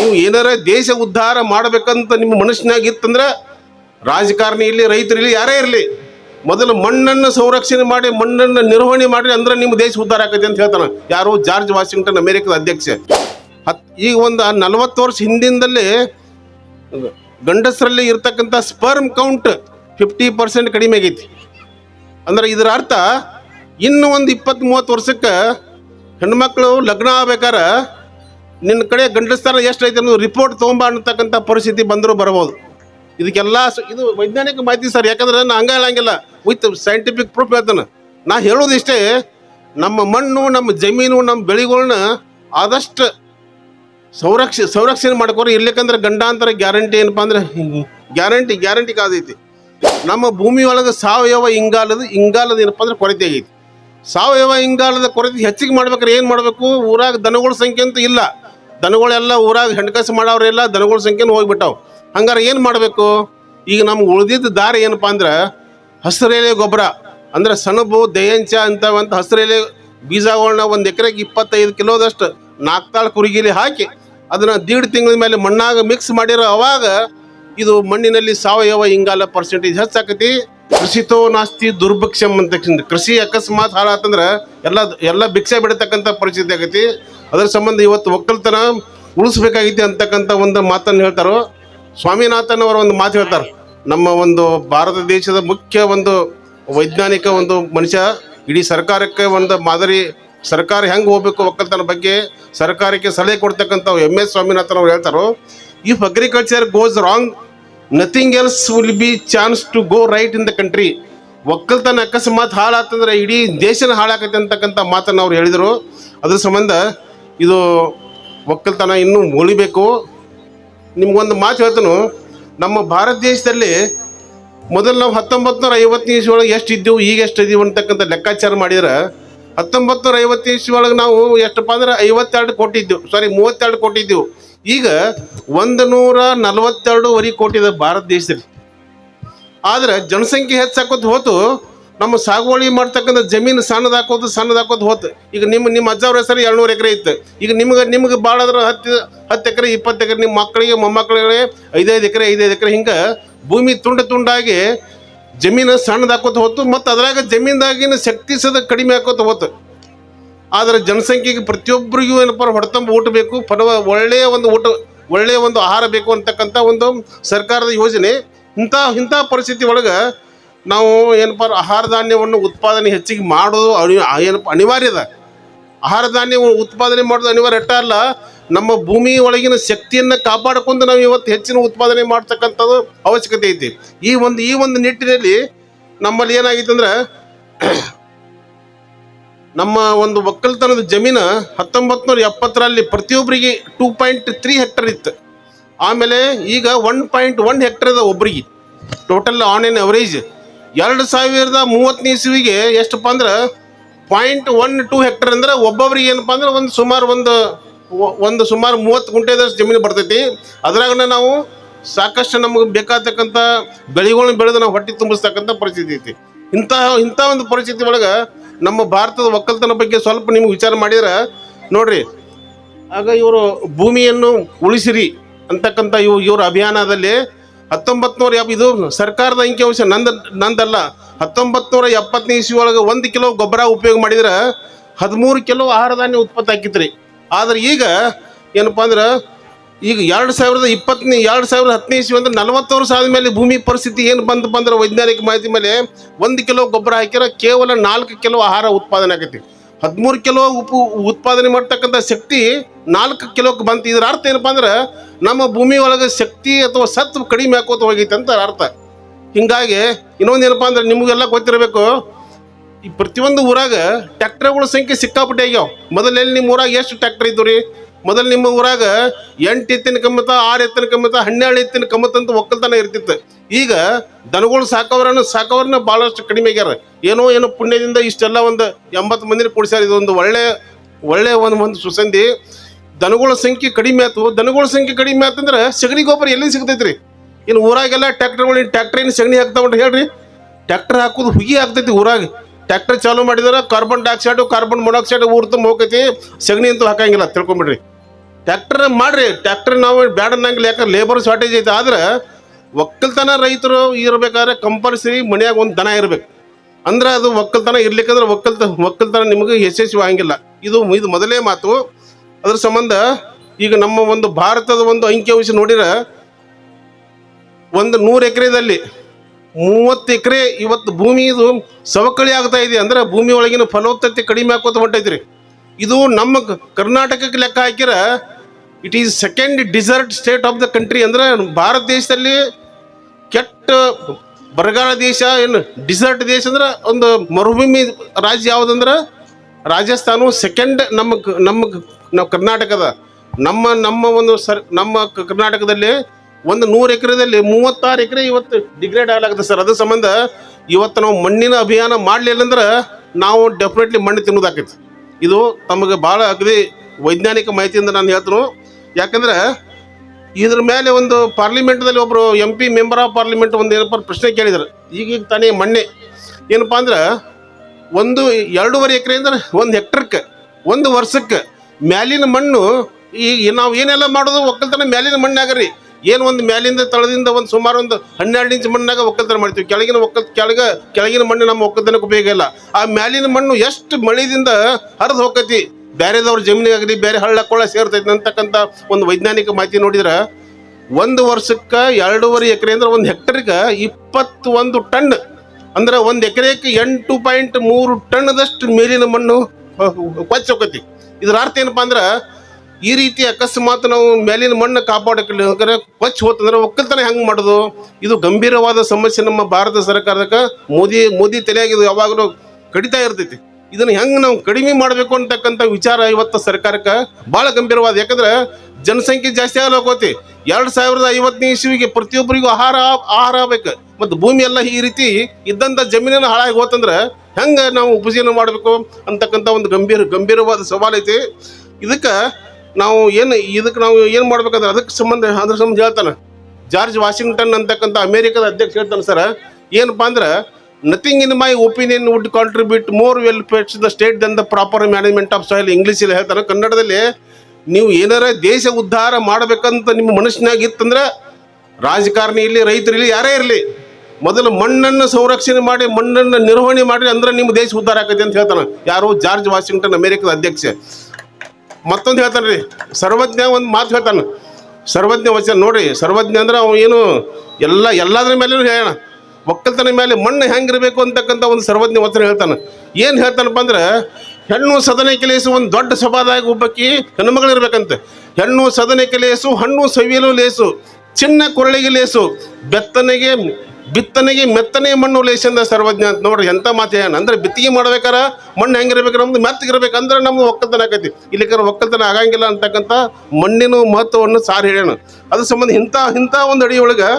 ನೀವು ಏನಾರ ದೇಶ ಉದ್ಧಾರ ಮಾಡಬೇಕಂತ ನಿಮ್ಮ ಮನಸ್ಸಿನಾಗಿತ್ತಂದ್ರೆ ರಾಜಕಾರಣಿ ಇರಲಿ ರೈತರಿರಲಿ ಯಾರೇ ಇರಲಿ, ಮೊದಲು ಮಣ್ಣನ್ನು ಸಂರಕ್ಷಣೆ ಮಾಡಿ, ಮಣ್ಣನ್ನು ನಿರ್ವಹಣೆ ಮಾಡಿ ಅಂದ್ರೆ ನಿಮ್ಮ ದೇಶ ಉದ್ಧಾರ ಆಕೈತೆ ಅಂತ ಹೇಳ್ತಾನೆ ಯಾರು ಜಾರ್ಜ್ ವಾಷಿಂಗ್ಟನ್ ಅಮೆರಿಕದ ಅಧ್ಯಕ್ಷ. ಹತ್, ಈಗ ಒಂದು ನಲವತ್ತು ವರ್ಷ ಹಿಂದಿಂದಲೇ ಗಂಡಸರಲ್ಲಿ ಇರ್ತಕ್ಕಂಥ ಸ್ಪರ್ಮ್ ಕೌಂಟ್ ಫಿಫ್ಟಿ ಪರ್ಸೆಂಟ್ ಕಡಿಮೆ ಆಗೈತಿ. ಅಂದ್ರೆ ಇದರ ಅರ್ಥ ಇನ್ನು ಒಂದು ಇಪ್ಪತ್ತ್ ಮೂವತ್ತು ವರ್ಷಕ್ಕೆ ಹೆಣ್ಮಕ್ಳು ಲಗ್ನ ಆಗ್ಬೇಕಾರ ನಿನ್ನ ಕಡೆ ಗಂಡಸ್ಥಾನ ಎಷ್ಟು ಐತೆ ಅನ್ನೋದು ರಿಪೋರ್ಟ್ ತೊಗೊಂಬ ಅನ್ನತಕ್ಕಂಥ ಪರಿಸ್ಥಿತಿ ಬಂದರೂ ಬರ್ಬೋದು ಇದಕ್ಕೆಲ್ಲ ಇದು ವೈಜ್ಞಾನಿಕ ಮಾಹಿತಿ ಸರ್, ಯಾಕಂದ್ರೆ ನಾನು ಹಂಗ ಹೇಳಂಗಿಲ್ಲ. ವಿತ್ ಸೈಂಟಿಫಿಕ್ ಪ್ರೂಫ್ ಹೇಳ್ತಾನೆ. ನಾ ಹೇಳೋದು ಇಷ್ಟೇ, ನಮ್ಮ ಮಣ್ಣು, ನಮ್ಮ ಜಮೀನು, ನಮ್ಮ ಬೆಳೆಗಳನ್ನ ಆದಷ್ಟು ಸಂರಕ್ಷ, ಸಂರಕ್ಷಣೆ ಮಾಡ್ಕೋರಿ. ಇರ್ಲಿಕ್ಕಂದ್ರೆ ಗಂಡಾಂತರ ಗ್ಯಾರಂಟಿ ಏನಪ್ಪ ಅಂದ್ರೆ, ಗ್ಯಾರಂಟಿ ಗ್ಯಾರಂಟಿ ಕಾದೈತಿ. ನಮ್ಮ ಭೂಮಿ ಒಳಗೆ ಸಾವಯವ ಇಂಗಾಲದ ಇಂಗಾಲದ ಏನಪ್ಪ ಅಂದ್ರೆ ಕೊರತೆ ಆಗೈತಿ. ಸಾವಯವ ಇಂಗಾಲದ ಕೊರತೆ ಹೆಚ್ಚಿಗೆ ಮಾಡ್ಬೇಕಾದ್ರೆ ಏನು ಮಾಡಬೇಕು? ಊರಾಗ ದನಗಳ ಸಂಖ್ಯೆ ಅಂತೂ ಇಲ್ಲ. ದನಗಳೆಲ್ಲ ಊರಾಗ ಹೆಣ್ಕಾಸು ಮಾಡೋರೆಲ್ಲ ದನಗಳ ಸಂಖ್ಯೆನೂ ಹೋಗ್ಬಿಟ್ಟಾವ. ಹಂಗಾರೆ ಏನು ಮಾಡಬೇಕು? ಈಗ ನಮ್ಗೆ ಉಳಿದಿದ್ದ ದಾರಿ ಏನಪ್ಪಾ ಅಂದ್ರೆ ಹಸಿರೆಲೆ ಗೊಬ್ಬರ. ಅಂದ್ರೆ ಸಣಬು ದಯಂಚ ಅಂತವಂತ ಹಸಿರೆಲೆ ಬೀಜಗಳನ್ನ ಒಂದು ಎಕರೆಗೆ ಇಪ್ಪತ್ತೈದು ಕಿಲೋದಷ್ಟು ನಾಲ್ಕು ಕುರಿಗಿಲಿ ಹಾಕಿ ಅದನ್ನ ದೀಡ್ ತಿಂಗಳ ಮೇಲೆ ಮಣ್ಣಾಗ ಮಿಕ್ಸ್ ಮಾಡಿರೋ ಅವಾಗ ಇದು ಮಣ್ಣಿನಲ್ಲಿ ಸಾವಯವ ಇಂಗಾಲ ಪರ್ಸೆಂಟೇಜ್ ಹೆಚ್ಚಾಕತಿ. ಕೃಷಿತೋ ನಾಸ್ತಿ ದುರ್ಭಿಕ್ಷಂ ಅಂತ ಕೃಷಿ ಅಕಸ್ಮಾತ್ ಹಾಳಾತಂದ್ರೆ ಎಲ್ಲ ಎಲ್ಲ ಭಿಕ್ಷೆ ಬಿಡತಕ್ಕಂಥ ಪರಿಸ್ಥಿತಿ ಆಗೈತಿ. ಅದರ ಸಂಬಂಧ ಇವತ್ತು ಒಕ್ಕಲ್ತನ ಉಳಿಸ್ಬೇಕಾಗೈತಿ ಅಂತಕ್ಕಂಥ ಒಂದು ಮಾತನ್ನು ಹೇಳ್ತಾರೋ, ಸ್ವಾಮಿನಾಥನ್ ಅವರ ಒಂದು ಮಾತು ಹೇಳ್ತಾರೆ. ನಮ್ಮ ಒಂದು ಭಾರತ ದೇಶದ ಮುಖ್ಯ ಒಂದು ವೈಜ್ಞಾನಿಕ ಒಂದು ಮನುಷ್ಯ, ಇಡೀ ಸರ್ಕಾರಕ್ಕೆ ಒಂದು ಮಾದರಿ, ಸರ್ಕಾರ ಹೆಂಗೆ ಹೋಗ್ಬೇಕು ಒಕ್ಕಲ್ತನ ಬಗ್ಗೆ ಸರ್ಕಾರಕ್ಕೆ ಸಲಹೆ ಕೊಡ್ತಕ್ಕಂಥ ಎಂ ಎಸ್ ಸ್ವಾಮಿನಾಥನ್ ಅವ್ರು ಹೇಳ್ತಾರೋ if agriculture goes wrong nothing else will be chance to go right in the country ಒಕ್ಕಲ್ತನ ಅಕಸ್ಮಾತ್ ಹಾಳಾತಂದ್ರೆ ಇಡೀ ದೇಶನ ಹಾಳಾಕೈತೆ ಅಂತಕ್ಕಂಥ ಮಾತನ್ನು ಅವ್ರು ಹೇಳಿದರು. ಅದ್ರ ಸಂಬಂಧ ಇದು ಒಕ್ಕಲ್ತನ ಇನ್ನೂ ಉಳಿಬೇಕು ನಿಮ್ಗೊಂದು ಮಾತು ಹೇಳ್ತಾನು, ನಮ್ಮ ಭಾರತ ದೇಶದಲ್ಲಿ ಮೊದಲು ನಾವು ಹತ್ತೊಂಬತ್ತು ನೂರ ಐವತ್ತನೇ ಇಸ್ವಿ ಒಳಗೆ ಎಷ್ಟು ಇದ್ದೇವು ಈಗ ಎಷ್ಟು ಇದ್ದೀವಿ ಅಂತಕ್ಕಂಥ ಲೆಕ್ಕಾಚಾರ ಮಾಡಿದ್ರೆ ಹತ್ತೊಂಬತ್ತು ನೂರ ಐವತ್ತನೇ ಇಸ್ವಿ ಒಳಗೆ ನಾವು ಎಷ್ಟಪ್ಪ ಅಂದ್ರೆ ಐವತ್ತೆರಡು ಕೋಟಿ ಇದ್ದೆವು ಸಾರಿ ಮೂವತ್ತೆರಡು ಕೋಟಿ ಇದ್ದೆವು ಈಗ ಒಂದು ನೂರ ನಲವತ್ತೆರಡೂವರೆ ಕೋಟಿ ಇದೆ ಭಾರತ ದೇಶದಲ್ಲಿ ಆದ್ರೆ ಜನಸಂಖ್ಯೆ ಹೆಚ್ಚಾಕೋದು ಹೋತು, ನಮ್ಮ ಸಾಗುವಳಿ ಮಾಡ್ತಕ್ಕಂಥ ಜಮೀನು ಸಣ್ಣದಾಕೋದು ಹಾಕೋದು ಸಣ್ಣದು ಹಾಕೋದು ಹೋತು. ಈಗ ನಿಮ್ಮ ನಿಮ್ಮ ಅಜ್ಜ ಅವ್ರ ಹೆಸರು ಎರಡ್ನೂರು ಎಕರೆ ಇತ್ತು. ಈಗ ನಿಮ್ಗೆ ನಿಮ್ಗೆ ಭಾಳ ಅಂದ್ರೆ ಹತ್ತು ಹತ್ತು ಎಕರೆ, ಇಪ್ಪತ್ತು ಎಕರೆ ನಿಮ್ಮ ಮಕ್ಕಳಿಗೆ, ಮೊಮ್ಮಕ್ಕಳಿಗೆ ಐದೈದು ಎಕರೆ ಐದೈದು ಎಕರೆ ಹಿಂಗೆ ಭೂಮಿ ತುಂಡು ತುಂಡಾಗಿ ಜಮೀನು ಸಣ್ಣದಾಕೋತ ಹೋತು. ಮತ್ತು ಅದ್ರಾಗ ಜಮೀನ್ದಾಗಿನ ಶಕ್ತಿ ಸದ ಕಡಿಮೆ ಹಾಕೋತ ಹೋತು. ಆದರೆ ಜನಸಂಖ್ಯೆಗೆ ಪ್ರತಿಯೊಬ್ಬರಿಗೂ ಏನಪ್ಪ ಹೊಡೆತಂಬ ಊಟ ಬೇಕು ಪರವ ಒಳ್ಳೆಯ ಒಂದು ಊಟ ಒಳ್ಳೆಯ ಒಂದು ಆಹಾರ ಬೇಕು ಅಂತಕ್ಕಂಥ ಒಂದು ಸರ್ಕಾರದ ಯೋಜನೆ. ಇಂಥ ಇಂಥ ಪರಿಸ್ಥಿತಿ ಒಳಗೆ ನಾವು ಏನಪ್ಪ ಆಹಾರ ಧಾನ್ಯವನ್ನು ಉತ್ಪಾದನೆ ಹೆಚ್ಚಿಗೆ ಮಾಡೋದು ಅನಿ, ಏನಪ್ಪ ಅನಿವಾರ್ಯದ ಆಹಾರ ಧಾನ್ಯ ಉತ್ಪಾದನೆ ಮಾಡೋದು ಅನಿವಾರ್ಯ ಅಟ್ಟ ಅಲ್ಲ, ನಮ್ಮ ಭೂಮಿ ಒಳಗಿನ ಶಕ್ತಿಯನ್ನು ಕಾಪಾಡಿಕೊಂಡು ನಾವು ಇವತ್ತು ಹೆಚ್ಚಿನ ಉತ್ಪಾದನೆ ಮಾಡ್ತಕ್ಕಂಥದ್ದು ಅವಶ್ಯಕತೆ ಐತಿ. ಈ ಒಂದು ಈ ಒಂದು ನಿಟ್ಟಿನಲ್ಲಿ ನಮ್ಮಲ್ಲಿ ಏನಾಗಿತ್ತು ಅಂದ್ರೆ ನಮ್ಮ ಒಂದು ಒಕ್ಕಲ್ತನದ ಜಮೀನು ಹತ್ತೊಂಬತ್ತು ನೂರ ಎಪ್ಪತ್ತರಲ್ಲಿ ಪ್ರತಿಯೊಬ್ಬರಿಗೆ ಟೂ ಪಾಯಿಂಟ್ ತ್ರೀ ಹೆಕ್ಟರ್ ಇತ್ತು. ಆಮೇಲೆ ಈಗ ಒನ್ ಪಾಯಿಂಟ್ ಒನ್ ಹೆಕ್ಟರ್ ಅದ ಒಬ್ಬರಿಗೆ ಟೋಟಲ್ ಆನ್ ಎನ್ ಅವರೇಜ್ ಎರಡು ಸಾವಿರದ ಮೂವತ್ತನೇ ಇಸ್ವಿಗೆ ಎಷ್ಟಪ್ಪ ಅಂದ್ರೆ ಪಾಯಿಂಟ್ ಒನ್ ಟೂ ಹೆಕ್ಟರ್ ಅಂದ್ರೆ ಒಬ್ಬೊಬ್ರಿಗೆ ಏನಪ್ಪ ಅಂದ್ರೆ ಒಂದು ಸುಮಾರು ಒಂದು ಒಂದು ಸುಮಾರು ಮೂವತ್ತು ಗುಂಟೆದಷ್ಟು ಜಮೀನು ಬರ್ತೈತಿ. ಅದ್ರಾಗನ ನಾವು ಸಾಕಷ್ಟು ನಮಗೆ ಬೇಕಾಗ್ತಕ್ಕಂಥ ಬೆಳೆಗಳನ್ನ ಬೆಳೆದು ನಾವು ಹೊಟ್ಟೆ ತುಂಬಿಸ್ತಕ್ಕಂಥ ಪರಿಸ್ಥಿತಿ ಐತಿ. ಇಂಥ ಇಂಥ ಒಂದು ಪರಿಸ್ಥಿತಿ ಒಳಗೆ ನಮ್ಮ ಭಾರತದ ಒಕ್ಕಲ್ತನ ಬಗ್ಗೆ ಸ್ವಲ್ಪ ನಿಮ್ಗೆ ವಿಚಾರ ಮಾಡಿದ್ರೆ, ನೋಡ್ರಿ, ಆಗ ಇವರು ಭೂಮಿಯನ್ನು ಉಳಿಸಿರಿ ಅಂತಕ್ಕಂಥ ಇವ್ ಇವರ ಅಭಿಯಾನದಲ್ಲಿ ಹತ್ತೊಂಬತ್ತು ನೂರ ಎಪ್, ಇದು ಸರ್ಕಾರದ ಅಂಕಿಅಂಶ ನಂದ, ನಂದಲ್ಲ ಹತ್ತೊಂಬತ್ತು ನೂರ ಎಪ್ಪತ್ತನೇ ಇಸ್ವಿ ಒಳಗೆ ಒಂದು ಕಿಲೋ ಗೊಬ್ಬರ ಉಪಯೋಗ ಮಾಡಿದ್ರೆ ಹದಿಮೂರು ಕಿಲೋ ಆಹಾರ ಧಾನ್ಯ ಉತ್ಪತ್ತಿ ಹಾಕಿತ್ರಿ. ಆದ್ರೆ ಈಗ ಏನಪ್ಪ ಅಂದ್ರೆ ಈಗ ಎರಡು ಸಾವಿರದ ಇಪ್ಪತ್ತನೇ, ಎರಡು ಸಾವಿರದ ಹತ್ತನೇ ಇಸ್ವಿ ಅಂದ್ರೆ ನಲವತ್ತು ವರ್ಷ ಆದಮೇಲೆ ಭೂಮಿ ಪರಿಸ್ಥಿತಿ ಏನು ಬಂದು ಬಂದ್ರೆ ವೈಜ್ಞಾನಿಕ ಮಾಹಿತಿ ಮೇಲೆ ಒಂದು ಕಿಲೋ ಗೊಬ್ಬರ ಹಾಕಿದ್ರೆ ಕೇವಲ ನಾಲ್ಕು ಕಿಲೋ ಆಹಾರ ಉತ್ಪಾದನೆ ಆಗೈತಿ. ಹದಿಮೂರು ಕಿಲೋ ಉಪ್ಪು ಉತ್ಪಾದನೆ ಮಾಡ್ತಕ್ಕಂಥ ಶಕ್ತಿ ನಾಲ್ಕು ಕಿಲೋಕ್ಕೆ ಬಂತು. ಇದರ ಅರ್ಥ ಏನಪ್ಪ ಅಂದ್ರೆ ನಮ್ಮ ಭೂಮಿ ಒಳಗೆ ಶಕ್ತಿ ಅಥವಾ ಸತ್ವ ಕಡಿಮೆ ಹಾಕೋತ ಹೋಗೈತೆ ಅಂತ ಅರ್ಥ. ಹಿಂಗಾಗಿ ಇನ್ನೊಂದು ಏನಪ್ಪ ಅಂದ್ರೆ ನಿಮಗೆಲ್ಲ ಗೊತ್ತಿರಬೇಕು, ಈ ಪ್ರತಿಯೊಂದು ಊರಾಗ ಟ್ಯಾಕ್ಟರ್ಗಳ ಸಂಖ್ಯೆ ಸಿಕ್ಕಾಪಟ್ಟೆ ಆಗ್ಯಾವ. ಮೊದಲೆಲ್ಲಿ ನಿಮ್ಮ ಊರಾಗ ಎಷ್ಟು ಟ್ಯಾಕ್ಟರ್ ಇದ್ದು ರೀ ಮೊದಲು ನಿಮ್ಮ ಊರಾಗ ಎಂಟು ಎತ್ತಿನ ಕಮ್ಮತ ಆರು ಎತ್ತಿನ ಕಮ್ಮತ ಹನ್ನೆರಡು ಎತ್ತಿನ ಕಮ್ಮತ ಅಂತ ಒಕ್ಕಲ್ತನ ಇರ್ತಿತ್ತು. ಈಗ ದನಗಳು ಸಾಕವರನ್ನು ಸಾಕವ್ರನ್ನ ಭಾಳಷ್ಟು ಕಡಿಮೆ ಆಗ್ಯಾರ. ಏನೋ ಏನೋ ಪುಣ್ಯದಿಂದ ಇಷ್ಟೆಲ್ಲ ಒಂದು ಎಂಬತ್ತು ಮಂದಿನ ಕೂಡಿಸ್ಯಾರ. ಇದೊಂದು ಒಳ್ಳೆ ಒಳ್ಳೆ ಒಂದು ಒಂದು ಸುಸಂಧಿ. ದನಗಳ ಸಂಖ್ಯೆ ಕಡಿಮೆ ಆಯ್ತು ದನಗಳ ಸಂಖ್ಯೆ ಕಡಿಮೆ ಆಯ್ತಂದ್ರೆ ಸಗಣಿ ಗೊಬ್ಬರ ಎಲ್ಲಿ ಸಿಗ್ತೈತ್ರಿ? ಇನ್ನು ಊರಾಗೆಲ್ಲ ಟ್ಯಾಕ್ಟರ್ಗಳು ಟ್ಯಾಕ್ಟರ್ ಏನು ಸಗಣಿ ಹಾಕ್ತಾವಂತ ಹೇಳ್ರಿ? ಟ್ಯಾಕ್ಟರ್ ಹಾಕೋದು ಹುಗಿ ಆಗ್ತೈತಿ ಊರಾಗ. ಟ್ಯಾಕ್ಟರ್ ಚಾಲೂ ಮಾಡಿದ್ರೆ ಕಾರ್ಬನ್ ಡೈಆಕ್ಸೈಡು, ಕಾರ್ಬನ್ ಮೊನಾಕ್ಸೈಡ್ ಊರ್ತು ತುಂಬ ಹೋಗೈತಿ ಸಗಣಿ ಅಂತೂ ಹಾಕಂಗಿಲ್ಲ, ತಿಳ್ಕೊಂಬಿಡ್ರಿ. ಟ್ಯಾಕ್ಟರ್ ಮಾಡ್ರಿ ಟ್ಯಾಕ್ಟರ್ ನಾವು ಬ್ಯಾಡ ಅನ್ನಂಗಿಲ್ಲ ಯಾಕಂದ್ರೆ ಲೇಬರ್ ಶಾರ್ಟೇಜ್ ಐತೆ. ಆದ್ರೆ ಒಕ್ಕಲ್ತನ ರೈತರು ಇರ್ಬೇಕಾದ್ರೆ ಕಂಪಲ್ಸರಿ ಮನೆಯಾಗ ಒಂದು ದನ ಇರಬೇಕು. ಅಂದ್ರೆ ಅದು ಒಕ್ಕಲ್ತನ ಇರ್ಲಿಕ್ಕಂದ್ರೆ ಒಕ್ಕಲ್ತ, ಒಕ್ಕಲ್ತನ ನಿಮಗೆ ಯಶಸ್ವಿ ಆಗಂಗಿಲ್ಲ. ಇದು ಇದು ಮೊದಲೇ ಮಾತು. ಅದ್ರ ಸಂಬಂಧ ಈಗ ನಮ್ಮ ಒಂದು ಭಾರತದ ಒಂದು ಅಂಕಿಅಂಶ ನೋಡಿರ ಒಂದು ನೂರು ಎಕರೆದಲ್ಲಿ ಮೂವತ್ತು ಎಕರೆ ಇವತ್ತು ಭೂಮಿ ಇದು ಸವಕಳಿ ಆಗ್ತಾ ಇದೆ. ಅಂದ್ರೆ ಭೂಮಿ ಒಳಗಿನ ಫಲವತ್ತತೆ ಕಡಿಮೆ ಆಕೋತ ಹೊಂಟೈತ್ರಿ. ಇದು ನಮ್ಮ ಕರ್ನಾಟಕಕ್ಕೆ ಲೆಕ್ಕ ಹಾಕಿರ it is second desert state of the country ಅಂದ್ರೆ ಭಾರತ ದೇಶದಲ್ಲಿ ಕೆಟ್ಟ ಬರಗಾಲ ದೇಶ ಏನು ಡಿಸರ್ಟ್ ದೇಶ ಅಂದ್ರೆ ಒಂದು ಮರುಭೂಮಿ ರಾಜ್ಯ ಯಾವುದಂದ್ರೆ ರಾಜಸ್ಥಾನ ಸೆಕೆಂಡ್ ನಮ್ಮ ನಮ್ಮ ನಾವು ಕರ್ನಾಟಕದ. ನಮ್ಮ ನಮ್ಮ ಒಂದು ಸರ್ ನಮ್ಮ ಕರ್ನಾಟಕದಲ್ಲಿ ಒಂದು ನೂರು ಎಕರೆದಲ್ಲಿ ಮೂವತ್ತಾರು ಎಕರೆ ಇವತ್ತು ಡಿಗ್ರೇಡ್ ಆಗಲಾಗುತ್ತೆ ಸರ್. ಅದ್ರ ಸಂಬಂಧ ಇವತ್ತು ನಾವು ಮಣ್ಣಿನ ಅಭಿಯಾನ ಮಾಡಲಿಲ್ಲ ಅಂದ್ರೆ ನಾವು ಡೆಫಿನೆಟ್ಲಿ ಮಣ್ಣು ತಿನ್ನೋದಾಕೈತಿ ಇದು ತಮಗೆ ಭಾಳ ಅಗದಿ ವೈಜ್ಞಾನಿಕ ಮಾಹಿತಿಯಿಂದ ನಾನು ಹೇಳ್ತೀನಿ. ಯಾಕಂದ್ರೆ ಇದ್ರ ಮೇಲೆ ಒಂದು ಪಾರ್ಲಿಮೆಂಟ್ದಲ್ಲಿ ಒಬ್ಬರು M P member of parliament ಒಂದು ಏನಪ್ಪ ಪ್ರಶ್ನೆ ಕೇಳಿದ್ರು. ಈಗೀಗ ತಾನೇ ಮೊನ್ನೆ ಏನಪ್ಪ ಅಂದ್ರೆ ಒಂದು ಎರಡೂವರೆ ಎಕರೆ ಅಂದ್ರೆ ಒಂದು ಹೆಕ್ಟರ್ಕ್ಕೆ ಒಂದು ವರ್ಷಕ್ಕೆ ಮ್ಯಾಲಿನ ಮಣ್ಣು ಈಗ ನಾವು ಏನೆಲ್ಲ ಮಾಡೋದು ಒಕ್ಕಲ್ತನ ಮ್ಯಾಲಿನ ಮಣ್ಣಾಗರಿ ಏನು ಒಂದು ಮ್ಯಾಲಿಂದ ತಳದಿಂದ ಒಂದು ಸುಮಾರು ಒಂದು ಹನ್ನೆರಡು ಇಂಚ್ ಮಣ್ಣಾಗ ಒಕ್ಕಲ್ತನ ಮಾಡ್ತೀವಿ. ಕೆಳಗಿನ ಒಕ್ಕಲ್, ಕೆಳಗ, ಕೆಳಗಿನ ಮಣ್ಣು ನಮ್ಮ ಒಕ್ಕಲ್ತನಕ್ಕೆ ಉಪಯೋಗ ಇಲ್ಲ. ಆ ಮ್ಯಾಲಿನ ಮಣ್ಣು ಎಷ್ಟು ಮಳೆದಿಂದ ಹರಿದು ಹೋಗತಿ ಬೇರೆದವ್ರ ಜಮೀನಿಗಾಗಲಿ ಬೇರೆ ಹಳ್ಳ ಕೊಳ್ಳ ಸೇರ್ತೈತೆ ಅಂತಕ್ಕಂಥ ಒಂದು ವೈಜ್ಞಾನಿಕ ಮಾಹಿತಿ ನೋಡಿದ್ರೆ ಒಂದು ವರ್ಷಕ್ಕೆ ಎರಡೂವರೆ ಎಕರೆ ಅಂದ್ರೆ ಒಂದು ಹೆಕ್ಟರ್ಗೆ ಇಪ್ಪತ್ತೊಂದು ಟನ್. ಅಂದ್ರೆ ಒಂದು ಎಕರೆಗೆ ಎಂಟು ಪಾಯಿಂಟ್ ಮೂರು ಟನ್ನದಷ್ಟು ಮೇಲಿನ ಮಣ್ಣು ಕೊಚ್ಚ ಹೋಗತಿ ಇದ್ರ ಅರ್ಥ ಏನಪ್ಪಾ ಅಂದ್ರೆ ಈ ರೀತಿ ಅಕಸ್ಮಾತ್ ನಾವು ಮೇಲಿನ ಮಣ್ಣು ಕಾಪಾಡಕ್ಕೆ ಕೊಚ್ಚ ಹೋತಂದ್ರೆ ಒಕ್ಕಲ್ತನ ಹೆಂಗೆ ಮಾಡೋದು? ಇದು ಗಂಭೀರವಾದ ಸಮಸ್ಯೆ ನಮ್ಮ ಭಾರತ ಸರ್ಕಾರದಕ್ಕೆ. ಮೋದಿ ಮೋದಿ ತಲೆಯಾಗಿದ್ದು ಯಾವಾಗಲೂ ಕಡಿತಾ ಇರ್ತೈತಿ. ಇದನ್ನ ಹೆಂಗೆ ನಾವು ಕಡಿಮೆ ಮಾಡಬೇಕು ಅಂತಕ್ಕಂಥ ವಿಚಾರ ಇವತ್ತು ಸರ್ಕಾರಕ್ಕೆ ಭಾಳ ಗಂಭೀರವಾದ. ಯಾಕಂದ್ರೆ ಜನಸಂಖ್ಯೆ ಜಾಸ್ತಿ ಆಗಲೋಕೋತಿ ಎರಡು ಸಾವಿರದ ಐವತ್ತನೇ ಇಸ್ವಿಗೆ ಪ್ರತಿಯೊಬ್ಬರಿಗೂ ಆಹಾರ ಆಹಾರ ಆಗ್ಬೇಕು. ಮತ್ತು ಭೂಮಿ ಎಲ್ಲ ಈ ರೀತಿ ಇದ್ದಂಥ ಜಮೀನನ್ನು ಹಾಳಾಗಿ ಹೋತಂದ್ರೆ ಹೆಂಗೆ ನಾವು ಉಪಜೀವನ ಮಾಡಬೇಕು ಅಂತಕ್ಕಂಥ ಒಂದು ಗಂಭೀರ, ಗಂಭೀರವಾದ ಸವಾಲು ಐತಿ. ಇದಕ್ಕೆ ನಾವು ಏನು, ಇದಕ್ಕೆ ನಾವು ಏನು ಮಾಡ್ಬೇಕಂದ್ರೆ ಅದಕ್ಕೆ ಸಂಬಂಧ, ಅದ್ರ ಸಂಬಂಧ ಹೇಳ್ತಾನೆ. ಜಾರ್ಜ್ ವಾಷಿಂಗ್ಟನ್ ಅಂತಕ್ಕಂಥ ಅಮೇರಿಕದ ಅಧ್ಯಕ್ಷ ಹೇಳ್ತಾನೆ ಸರ್. ಏನಪ್ಪ ಅಂದ್ರೆ nothing in my opinion would contribute more welfare the state than the proper management of soil ಇಂಗ್ಲೀಷಲ್ಲಿ ಹೇಳ್ತಾರೆ, ಕನ್ನಡದಲ್ಲಿ ನೀವು ಏನಾರ ದೇಶ ಉದ್ಧಾರ ಮಾಡಬೇಕಂತ ನಿಮ್ಮ ಮನಸ್ಸಿನಾಗ ಇತ್ತಂದ್ರೆ ರಾಜಕಾರಣಿ ಇರಲಿ, ರೈತರು ಇರಲಿ, ಯಾರೇ ಇರಲಿ, ಮೊದಲು ಮಣ್ಣನ್ನು ಸಂರಕ್ಷಣೆ ಮಾಡಿ, ಮಣ್ಣನ್ನು ನಿರ್ವಹಣೆ ಮಾಡಿ, ಅಂದ್ರೆ ನಿಮ್ಮ ದೇಶ ಉದ್ಧಾರ ಆಗತ್ತೆ ಅಂತ ಹೇಳ್ತಾನೆ. ಯಾರು ಜಾರ್ಜ್ ವಾಷಿಂಗ್ಟನ್, ಅಮೆರಿಕದ ಅಧ್ಯಕ್ಷ. ಮತ್ತೊಂದು ಹೇಳ್ತಾನೆ ರೀ, ಸರ್ವಜ್ಞ ಒಂದು ಮಾತು ಹೇಳ್ತಾನೆ. ಸರ್ವಜ್ಞ ವಚನ ನೋಡ್ರಿ ಸರ್ವಜ್ಞ ಅಂದ್ರೆ ಅವನು ಏನು, ಎಲ್ಲ, ಎಲ್ಲದರ ಮೇಲೂ ಹೇಳೋಣ ಒಕ್ಕಲ್ತನ ಮೇಲೆ ಮಣ್ಣು ಹೆಂಗಿರಬೇಕು ಅಂತಕ್ಕಂಥ ಒಂದು ಸರ್ವಜ್ಞ ವಚನ ಹೇಳ್ತಾನೆ. ಏನು ಹೇಳ್ತಾನಪ್ಪ ಅಂದ್ರೆ, ಹೆಣ್ಣು ಸದನೆ ಕೆಲಸ ಒಂದು ದೊಡ್ಡ ಸಭಾದಾಗ ಒಬ್ಬಕ್ಕಿ ಹೆಣ್ಣುಮಗಳು ಇರ್ಬೇಕಂತೆ. ಹೆಣ್ಣು ಸದನೆ ಕೆಲಸು ಹಣ್ಣು ಸವಿಯಲು ಲೇಸು, ಚಿನ್ನ ಕೊರಳಿಗೆ ಲೇಸು, ಬೆತ್ತನೆಗೆ, ಬಿತ್ತನೆಗೆ ಮೆತ್ತನೆ ಮಣ್ಣು ಲೇಸಂದ ಸರ್ವಜ್ಞ ಅಂತ ನೋಡ್ರಿ ಎಂತ ಮಾತು ಏನು ಅಂದ್ರೆ ಬಿತ್ತಿಗೆ ಮಾಡ್ಬೇಕಾರ, ಮಣ್ಣು ಹೆಂಗಿರ್ಬೇಕು, ನಮ್ದು ಮೆತ್ತಗಿರ್ಬೇಕು ಅಂದ್ರೆ ನಮ್ದು ಒಕ್ಕಲ್ತನ ಆಕೈತಿ. ಇಲ್ಲಿಕರ ಒಕ್ಕಲ್ತನ ಆಗಂಗಿಲ್ಲ ಅಂತಕ್ಕಂಥ ಮಣ್ಣಿನ ಮಹತ್ವವನ್ನು ಸಾರಿ ಹೇಳೋಣ ಅದ್ರ ಸಂಬಂಧ ಇಂಥ ಇಂಥ ಒಂದು ಅಡಿಯೊಳಗೆ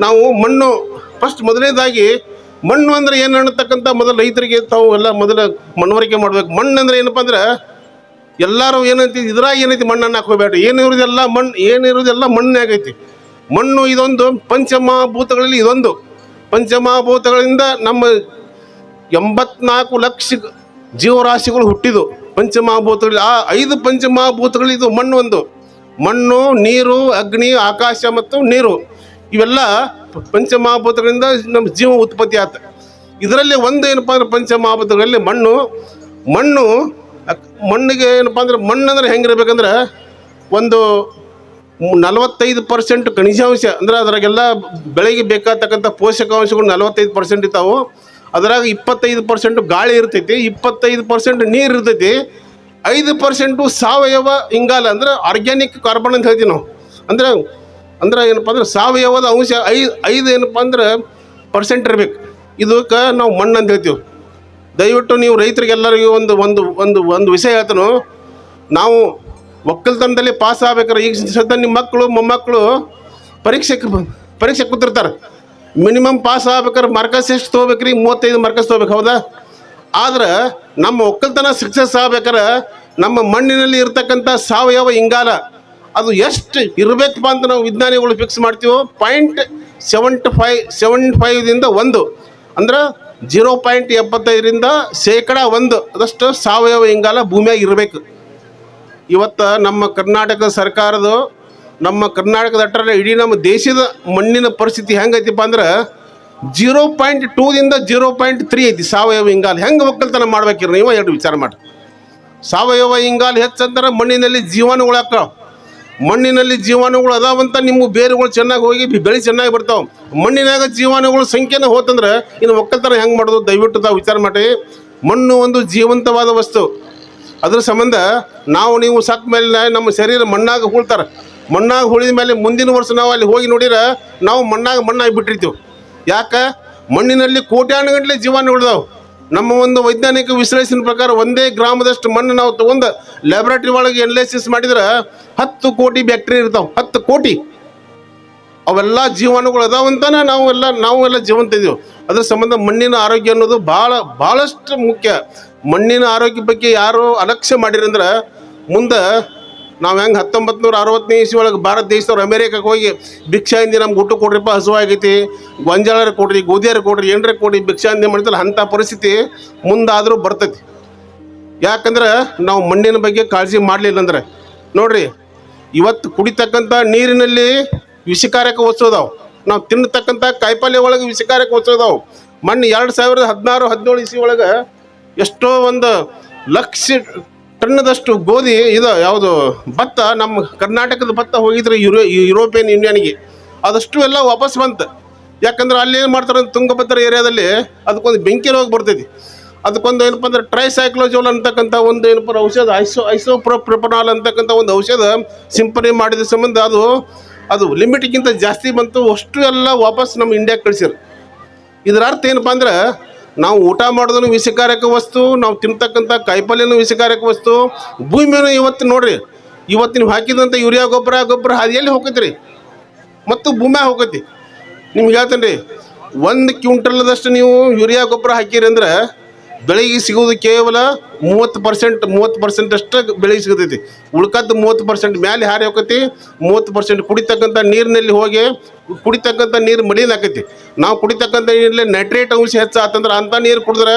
ನಾವು ಮಣ್ಣು ಫಸ್ಟ್ ಮೊದಲನೇದಾಗಿ ಮಣ್ಣು ಅಂದ್ರೆ ಏನು ಅನ್ನತಕ್ಕಂಥ ಮೊದಲು ರೈತರಿಗೆ ತಾವು ಎಲ್ಲ ಮೊದಲು ಮಣ್ಣುವರಿಕೆ ಮಾಡ್ಬೇಕು. ಮಣ್ಣು ಅಂದ್ರೆ ಏನಪ್ಪ ಅಂದ್ರೆ ಎಲ್ಲರೂ ಏನೈತಿ ಇದ್ರಾಗ ಏನೈತಿ ಮಣ್ಣನ್ನು ಹಾಕೋಬೇಡ್ರಿ ಏನಿರೋದೆಲ್ಲ ಮಣ್ಣು ಏನಿರೋದೆಲ್ಲ ಮಣ್ಣೇ ಆಗೈತಿ. ಮಣ್ಣು ಇದೊಂದು ಪಂಚಮಹಾಭೂತಗಳಲ್ಲಿ ಇದೊಂದು. ಪಂಚಮಹಾಭೂತಗಳಿಂದ ನಮ್ಮ ಎಂಬತ್ನಾಲ್ಕು ಲಕ್ಷ ಜೀವರಾಶಿಗಳು ಹುಟ್ಟಿದು ಪಂಚಮಹಾಭೂತಗಳಲ್ಲಿ. ಆ ಐದು ಪಂಚಮಹಾಭೂತಗಳು ಇದು ಮಣ್ಣು ಒಂದು. ಮಣ್ಣು, ನೀರು, ಅಗ್ನಿ, ಆಕಾಶ ಮತ್ತು ನೀರು. ಇವೆಲ್ಲ ಪಂಚಮಹಾಭೂತಗಳಿಂದ ನಮ್ಮ ಜೀವ ಉತ್ಪತ್ತಿ ಆತ. ಇದರಲ್ಲಿ ಒಂದು ಏನಪ್ಪ ಅಂದ್ರೆ ಪಂಚಮಹಾಭೂತಗಳಲ್ಲಿ ಮಣ್ಣು. ಮಣ್ಣು, ಮಣ್ಣಿಗೆ ಏನಪ್ಪ ಅಂದ್ರೆ ಮಣ್ಣು ಅಂದ್ರೆ ಹೆಂಗಿರ್ಬೇಕಂದ್ರೆ ಒಂದು ನಲವತ್ತೈದು ಪರ್ಸೆಂಟ್ ಖನಿಜಾಂಶ, ಅಂದ್ರೆ ಅದರಾಗೆಲ್ಲ ಬೆಳೆಗೆ ಬೇಕಾಗ್ತಕ್ಕಂಥ ಪೋಷಕಾಂಶಗಳು ನಲವತ್ತೈದು ಪರ್ಸೆಂಟ್ ಇರ್ತಾವೆ. ಅದರಾಗ ಇಪ್ಪತ್ತೈದು ಪರ್ಸೆಂಟ್ ಗಾಳಿ ಇರ್ತೈತಿ, ಇಪ್ಪತ್ತೈದು ಪರ್ಸೆಂಟ್ ನೀರು ಇರ್ತೈತಿ, ಐದು ಪರ್ಸೆಂಟು ಸಾವಯವ ಇಂಗಾಲ ಅಂದ್ರೆ ಆರ್ಗ್ಯಾನಿಕ್ ಕಾರ್ಬನ್ ಅಂತ ಹೇಳ್ತೀವಿ ನಾವು. ಅಂದ್ರೆ ಅಂದ್ರೆ ಏನಪ್ಪ ಅಂದ್ರೆ ಸಾವಯವದ ಅಂಶ ಐದು ಐದು ಏನಪ್ಪ ಅಂದ್ರೆ ಪರ್ಸೆಂಟ್ ಇರ್ಬೇಕು. ಇದಕ್ಕೆ ನಾವು ಮಣ್ಣು ಅಂತ ಹೇಳ್ತೀವಿ. ದಯವಿಟ್ಟು ನೀವು ರೈತರಿಗೆಲ್ಲರಿಗೂ ಒಂದು ಒಂದು ಒಂದು ಒಂದು ವಿಷಯ ಹೇಳ್ತಾನು. ನಾವು ಒಕ್ಕಲ್ತನದಲ್ಲಿ ಪಾಸ್ ಆಗ್ಬೇಕಾರೆ ಈಗ ಸದ್ಯ ನಿಮ್ಮ ಮಕ್ಕಳು, ಮೊಮ್ಮಕ್ಕಳು ಪರೀಕ್ಷೆಗೆ ಬ- ಪರೀಕ್ಷೆ ಕೂತಿರ್ತಾರೆ. ಮಿನಿಮಮ್ ಪಾಸ್ ಆಗ್ಬೇಕಾದ್ರೆ ಮಾರ್ಕಸ್ ಎಷ್ಟು ತೊಗೋಬೇಕ್ರಿ? ಮೂವತ್ತೈದು ಮಾರ್ಕಸ್ ತೊಗೋಬೇಕು, ಹೌದಾ? ಆದ್ರೆ ನಮ್ಮ ಒಕ್ಕಲ್ತನ ಸಕ್ಸಸ್ ಆಗ್ಬೇಕಾರೆ ನಮ್ಮ ಮಣ್ಣಿನಲ್ಲಿ ಇರ್ತಕ್ಕಂಥ ಸಾವಯವ ಇಂಗಾಲ ಅದು ಎಷ್ಟು ಇರಬೇಕಪ್ಪ ಅಂತ ನಾವು ವಿಜ್ಞಾನಿಗಳು ಫಿಕ್ಸ್ ಮಾಡ್ತೀವೋ? ಪಾಯಿಂಟ್ ಸೆವೆಂಟ್ ಫೈವ್ ಸೆವೆನ್ ಫೈವ್ದಿಂದ ಒಂದು. ಅಂದ್ರೆ ಜೀರೋ ಪಾಯಿಂಟ್ ಎಪ್ಪತ್ತೈದರಿಂದ ಶೇಕಡ ಒಂದು. ಅದಷ್ಟು ಸಾವಯವ ಇಂಗಾಲ ಭೂಮಿಯಾಗ ಇರಬೇಕು. ಇವತ್ತು ನಮ್ಮ ಕರ್ನಾಟಕ ಸರ್ಕಾರದ ನಮ್ಮ ಕರ್ನಾಟಕದ ಅಟ್ಟರೆ ಇಡೀ ನಮ್ಮ ದೇಶದ ಮಣ್ಣಿನ ಪರಿಸ್ಥಿತಿ ಹೆಂಗೈತಿಪ್ಪ ಅಂದ್ರೆ ಜೀರೋ ಪಾಯಿಂಟ್ ಟೂದಿಂದ ಜೀರೋ ಪಾಯಿಂಟ್ ತ್ರೀ ಐತಿ ಸಾವಯವ ಇಂಗಾಲ. ಹೆಂಗೆ ಒಕ್ಕಲ್ತನ ಮಾಡ್ಬೇಕಿರ ನೀವು ಎರಡು ವಿಚಾರ ಮಾಡಿ. ಸಾವಯವ ಇಂಗಾಲ ಹೆಚ್ಚಂದ್ರೆ ಮಣ್ಣಿನಲ್ಲಿ ಜೀವನ ಹಾಕಾವ ಮಣ್ಣಿನಲ್ಲಿ ಜೀವಾಣುಗಳು ಅದಾವಂತ ನಿಮ್ಮ ಬೇರುಗಳು ಚೆನ್ನಾಗಿ ಹೋಗಿ ಬೆಳೆ ಚೆನ್ನಾಗಿ ಬರ್ತಾವೆ. ಮಣ್ಣಿನಾಗ ಜೀವಾಣುಗಳ ಸಂಖ್ಯೆನ ಹೋತಂದ್ರೆ ಇನ್ನು ಒಕ್ಕಲ್ತನ ಹೆಂಗೆ ಮಾಡೋದು? ದಯವಿಟ್ಟು ತಾವು ವಿಚಾರ ಮಾಡಿ. ಮಣ್ಣು ಒಂದು ಜೀವಂತವಾದ ವಸ್ತು. ಅದ್ರ ಸಂಬಂಧ ನಾವು ನೀವು ಸತ್ತ ಮೇಲೆ ನಮ್ಮ ಶರೀರ ಮಣ್ಣಾಗ ಹೂಳ್ತಾರೆ. ಮಣ್ಣಾಗ ಉಳಿದ ಮೇಲೆ ಮುಂದಿನ ವರ್ಷ ನಾವು ಅಲ್ಲಿ ಹೋಗಿ ನೋಡಿರ ನಾವು ಮಣ್ಣಾಗ ಮಣ್ಣಾಗಿ ಬಿಟ್ಟಿರ್ತೀವಿ. ಯಾಕೆ? ಮಣ್ಣಿನಲ್ಲಿ ಕೋಟ್ಯಾನುಗಟ್ಟಲೆ ಜೀವಾಣುಗಳಿದಾವೆ. ನಮ್ಮ ಒಂದು ವೈಜ್ಞಾನಿಕ ವಿಶ್ಲೇಷಣೆ ಪ್ರಕಾರ ಒಂದೇ ಗ್ರಾಮದಷ್ಟು ಮಣ್ಣು ನಾವು ತಗೊಂಡು ಲ್ಯಾಬ್ರೇಟರಿ ಒಳಗೆ ಎನ್ಲೈಸಿಸ್ ಮಾಡಿದ್ರೆ ಹತ್ತು ಕೋಟಿ ಬ್ಯಾಕ್ಟೀರಿಯಾ ಇರ್ತಾವೆ. ಹತ್ತು ಕೋಟಿ. ಅವೆಲ್ಲ ಜೀವಾಣುಗಳು ಅದಾವಂತಾನೆ ನಾವು ಎಲ್ಲ ನಾವು ಎಲ್ಲ ಜೀವಂತ ಇದೀವಿ. ಅದ್ರ ಸಂಬಂಧ ಮಣ್ಣಿನ ಆರೋಗ್ಯ ಅನ್ನೋದು ಭಾಳ, ಭಾಳಷ್ಟು ಮುಖ್ಯ. ಮಣ್ಣಿನ ಆರೋಗ್ಯ ಬಗ್ಗೆ ಯಾರು ಅಲಕ್ಷ್ಯ ಮಾಡಿರಂದ್ರೆ ಮುಂದೆ ನಾವು ಹೆಂಗೆ ಹತ್ತೊಂಬತ್ತು ನೂರ ಅರವತ್ತನೇ ಇಸ್ವಿ ಒಳಗೆ ಭಾರತ ದೇಶದವ್ರು ಅಮೇರಿಕಕ್ಕೆ ಹೋಗಿ ಭಿಕ್ಷಾಂದಿ ನಮ್ಗೆ ಗುಟ್ಟು ಕೊಡ್ರಿಪ್ಪ, ಹಸುವಾಗೈತಿ, ಗೊಂಜಾಳರು ಕೊಡ್ರಿ, ಗೋಧಿಯರು ಕೊಡ್ರಿ, ಏನರ ಕೊಡ್ರಿ ಭಿಕ್ಷಾಂದಿ ಮಾಡ್ತಾರೆ ಅಂಥ ಪರಿಸ್ಥಿತಿ ಮುಂದಾದರೂ ಬರ್ತೈತಿ. ಯಾಕಂದ್ರೆ ನಾವು ಮಣ್ಣಿನ ಬಗ್ಗೆ ಕಾಳಜಿ ಮಾಡಲಿಲ್ಲ ಅಂದ್ರೆ. ನೋಡ್ರಿ, ಇವತ್ತು ಕುಡಿತಕ್ಕಂಥ ನೀರಿನಲ್ಲಿ ವಿಷಕಾರಕ ವಸ್ತು ಅದಾವೆ. ನಾವು ತಿನ್ನತಕ್ಕಂಥ ಕಾಯಿಪಲ್ಯ ಒಳಗೆ ವಿಷಕಾರಕ ವಸ್ತು ಅದಾವೆ. ಮಣ್ಣು ಎರಡು ಸಾವಿರದ ಹದಿನಾರು, ಹದಿನೇಳು ಇಸಿ ಒಳಗೆ ಎಷ್ಟೋ ಒಂದು ಲಕ್ಷ ಟನ್ನದಷ್ಟು ಗೋಧಿ, ಇದು ಯಾವುದು, ಭತ್ತ, ನಮ್ಮ ಕರ್ನಾಟಕದ ಭತ್ತ ಹೋಗಿದ್ರೆ ಯುರೋ, ಯುರೋಪಿಯನ್ ಯೂನಿಯನ್ಗೆ ಅದಷ್ಟು ಎಲ್ಲ ವಾಪಸ್ ಬಂತು. ಯಾಕಂದ್ರೆ ಅಲ್ಲಿ ಏನು ಮಾಡ್ತಾರೆ ತುಂಗಭದ್ರ ಏರಿಯಾದಲ್ಲಿ ಅದಕ್ಕೊಂದು ಬೆಂಕಿ ರೋಗ ಬರ್ತೈತಿ. ಅದಕ್ಕೊಂದು ಏನಪ್ಪ ಅಂದ್ರೆ ಟ್ರೈಸೈಕ್ಲೋಜೋಲ್ ಅಂತಕ್ಕಂಥ ಒಂದು ಏನಪ್ಪ ಔಷಧ ಐಸೋ ಐಸೋಪ್ರೋಪ್ರಪನಾಲ್ ಅಂತಕ್ಕಂಥ ಒಂದು ಔಷಧ ಸಿಂಪಡಣೆ ಮಾಡಿದ ಸಂಬಂಧ ಅದು ಅದು ಲಿಮಿಟ್ಗಿಂತ ಜಾಸ್ತಿ ಬಂತು. ಅಷ್ಟು ಎಲ್ಲ ವಾಪಸ್ ನಮ್ಮ ಇಂಡಿಯಾಗೆ ಕಳಿಸಿರು. ಇದರ ಅರ್ಥ ಏನಪ್ಪ ಅಂದ್ರೆ ನಾವು ಊಟ ಮಾಡೋದನ್ನು ವಿಷಕಾರಕ ವಸ್ತು, ನಾವು ತಿಂತಕ್ಕಂಥ ಕಾಯಿಪಲ್ಯನೂ ವಿಷಕಾರಕ ವಸ್ತು. ಭೂಮಿಯನ್ನು ಇವತ್ತು ನೋಡ್ರಿ, ಇವತ್ತು ನೀವು ಹಾಕಿದಂಥ ಯೂರಿಯಾ ಗೊಬ್ಬರ ಗೊಬ್ಬರ ಅದು ಎಲ್ಲಿ ರೀ ಮತ್ತು ಭೂಮ್ಯಾಗ ಹೋಗೈತಿ. ನಿಮ್ಗೆ ಹೇಳ್ತೇನೆ ರೀ ಒಂದು ಕ್ವಿಂಟಲ್ದಷ್ಟು ನೀವು ಯೂರಿಯಾ ಗೊಬ್ಬರ ಹಾಕಿರಿ ಅಂದ್ರೆ ಬೆಳೆಗೆ ಸಿಗೋದು ಕೇವಲ ಮೂವತ್ತು ಪರ್ಸೆಂಟ್ ಮೂವತ್ತು ಪರ್ಸೆಂಟ್ ಅಷ್ಟು ಬೆಳೆಗೆ ಸಿಗತೈತಿ ಉಳ್ಕದ್ದು ಮೂವತ್ತು ಪರ್ಸೆಂಟ್ ಮ್ಯಾಲೆ ಹಾರಿ ಹೋಗತಿ ಮೂವತ್ತು ಪರ್ಸೆಂಟ್ ಕುಡಿತಕ್ಕಂಥ ನೀರಿನಲ್ಲಿ ಹೋಗಿ ಕುಡಿತಕ್ಕಂಥ ನೀರು ಮಲಿನ ಆಕೈತಿ ನಾವು ಕುಡಿತಕ್ಕಂಥ ನೀರಲ್ಲಿ ನೈಟ್ರೇಟ್ ಅಂಶ ಹೆಚ್ಚಾತಂದ್ರೆ ಅಂಥ ನೀರು ಕುಡಿದ್ರೆ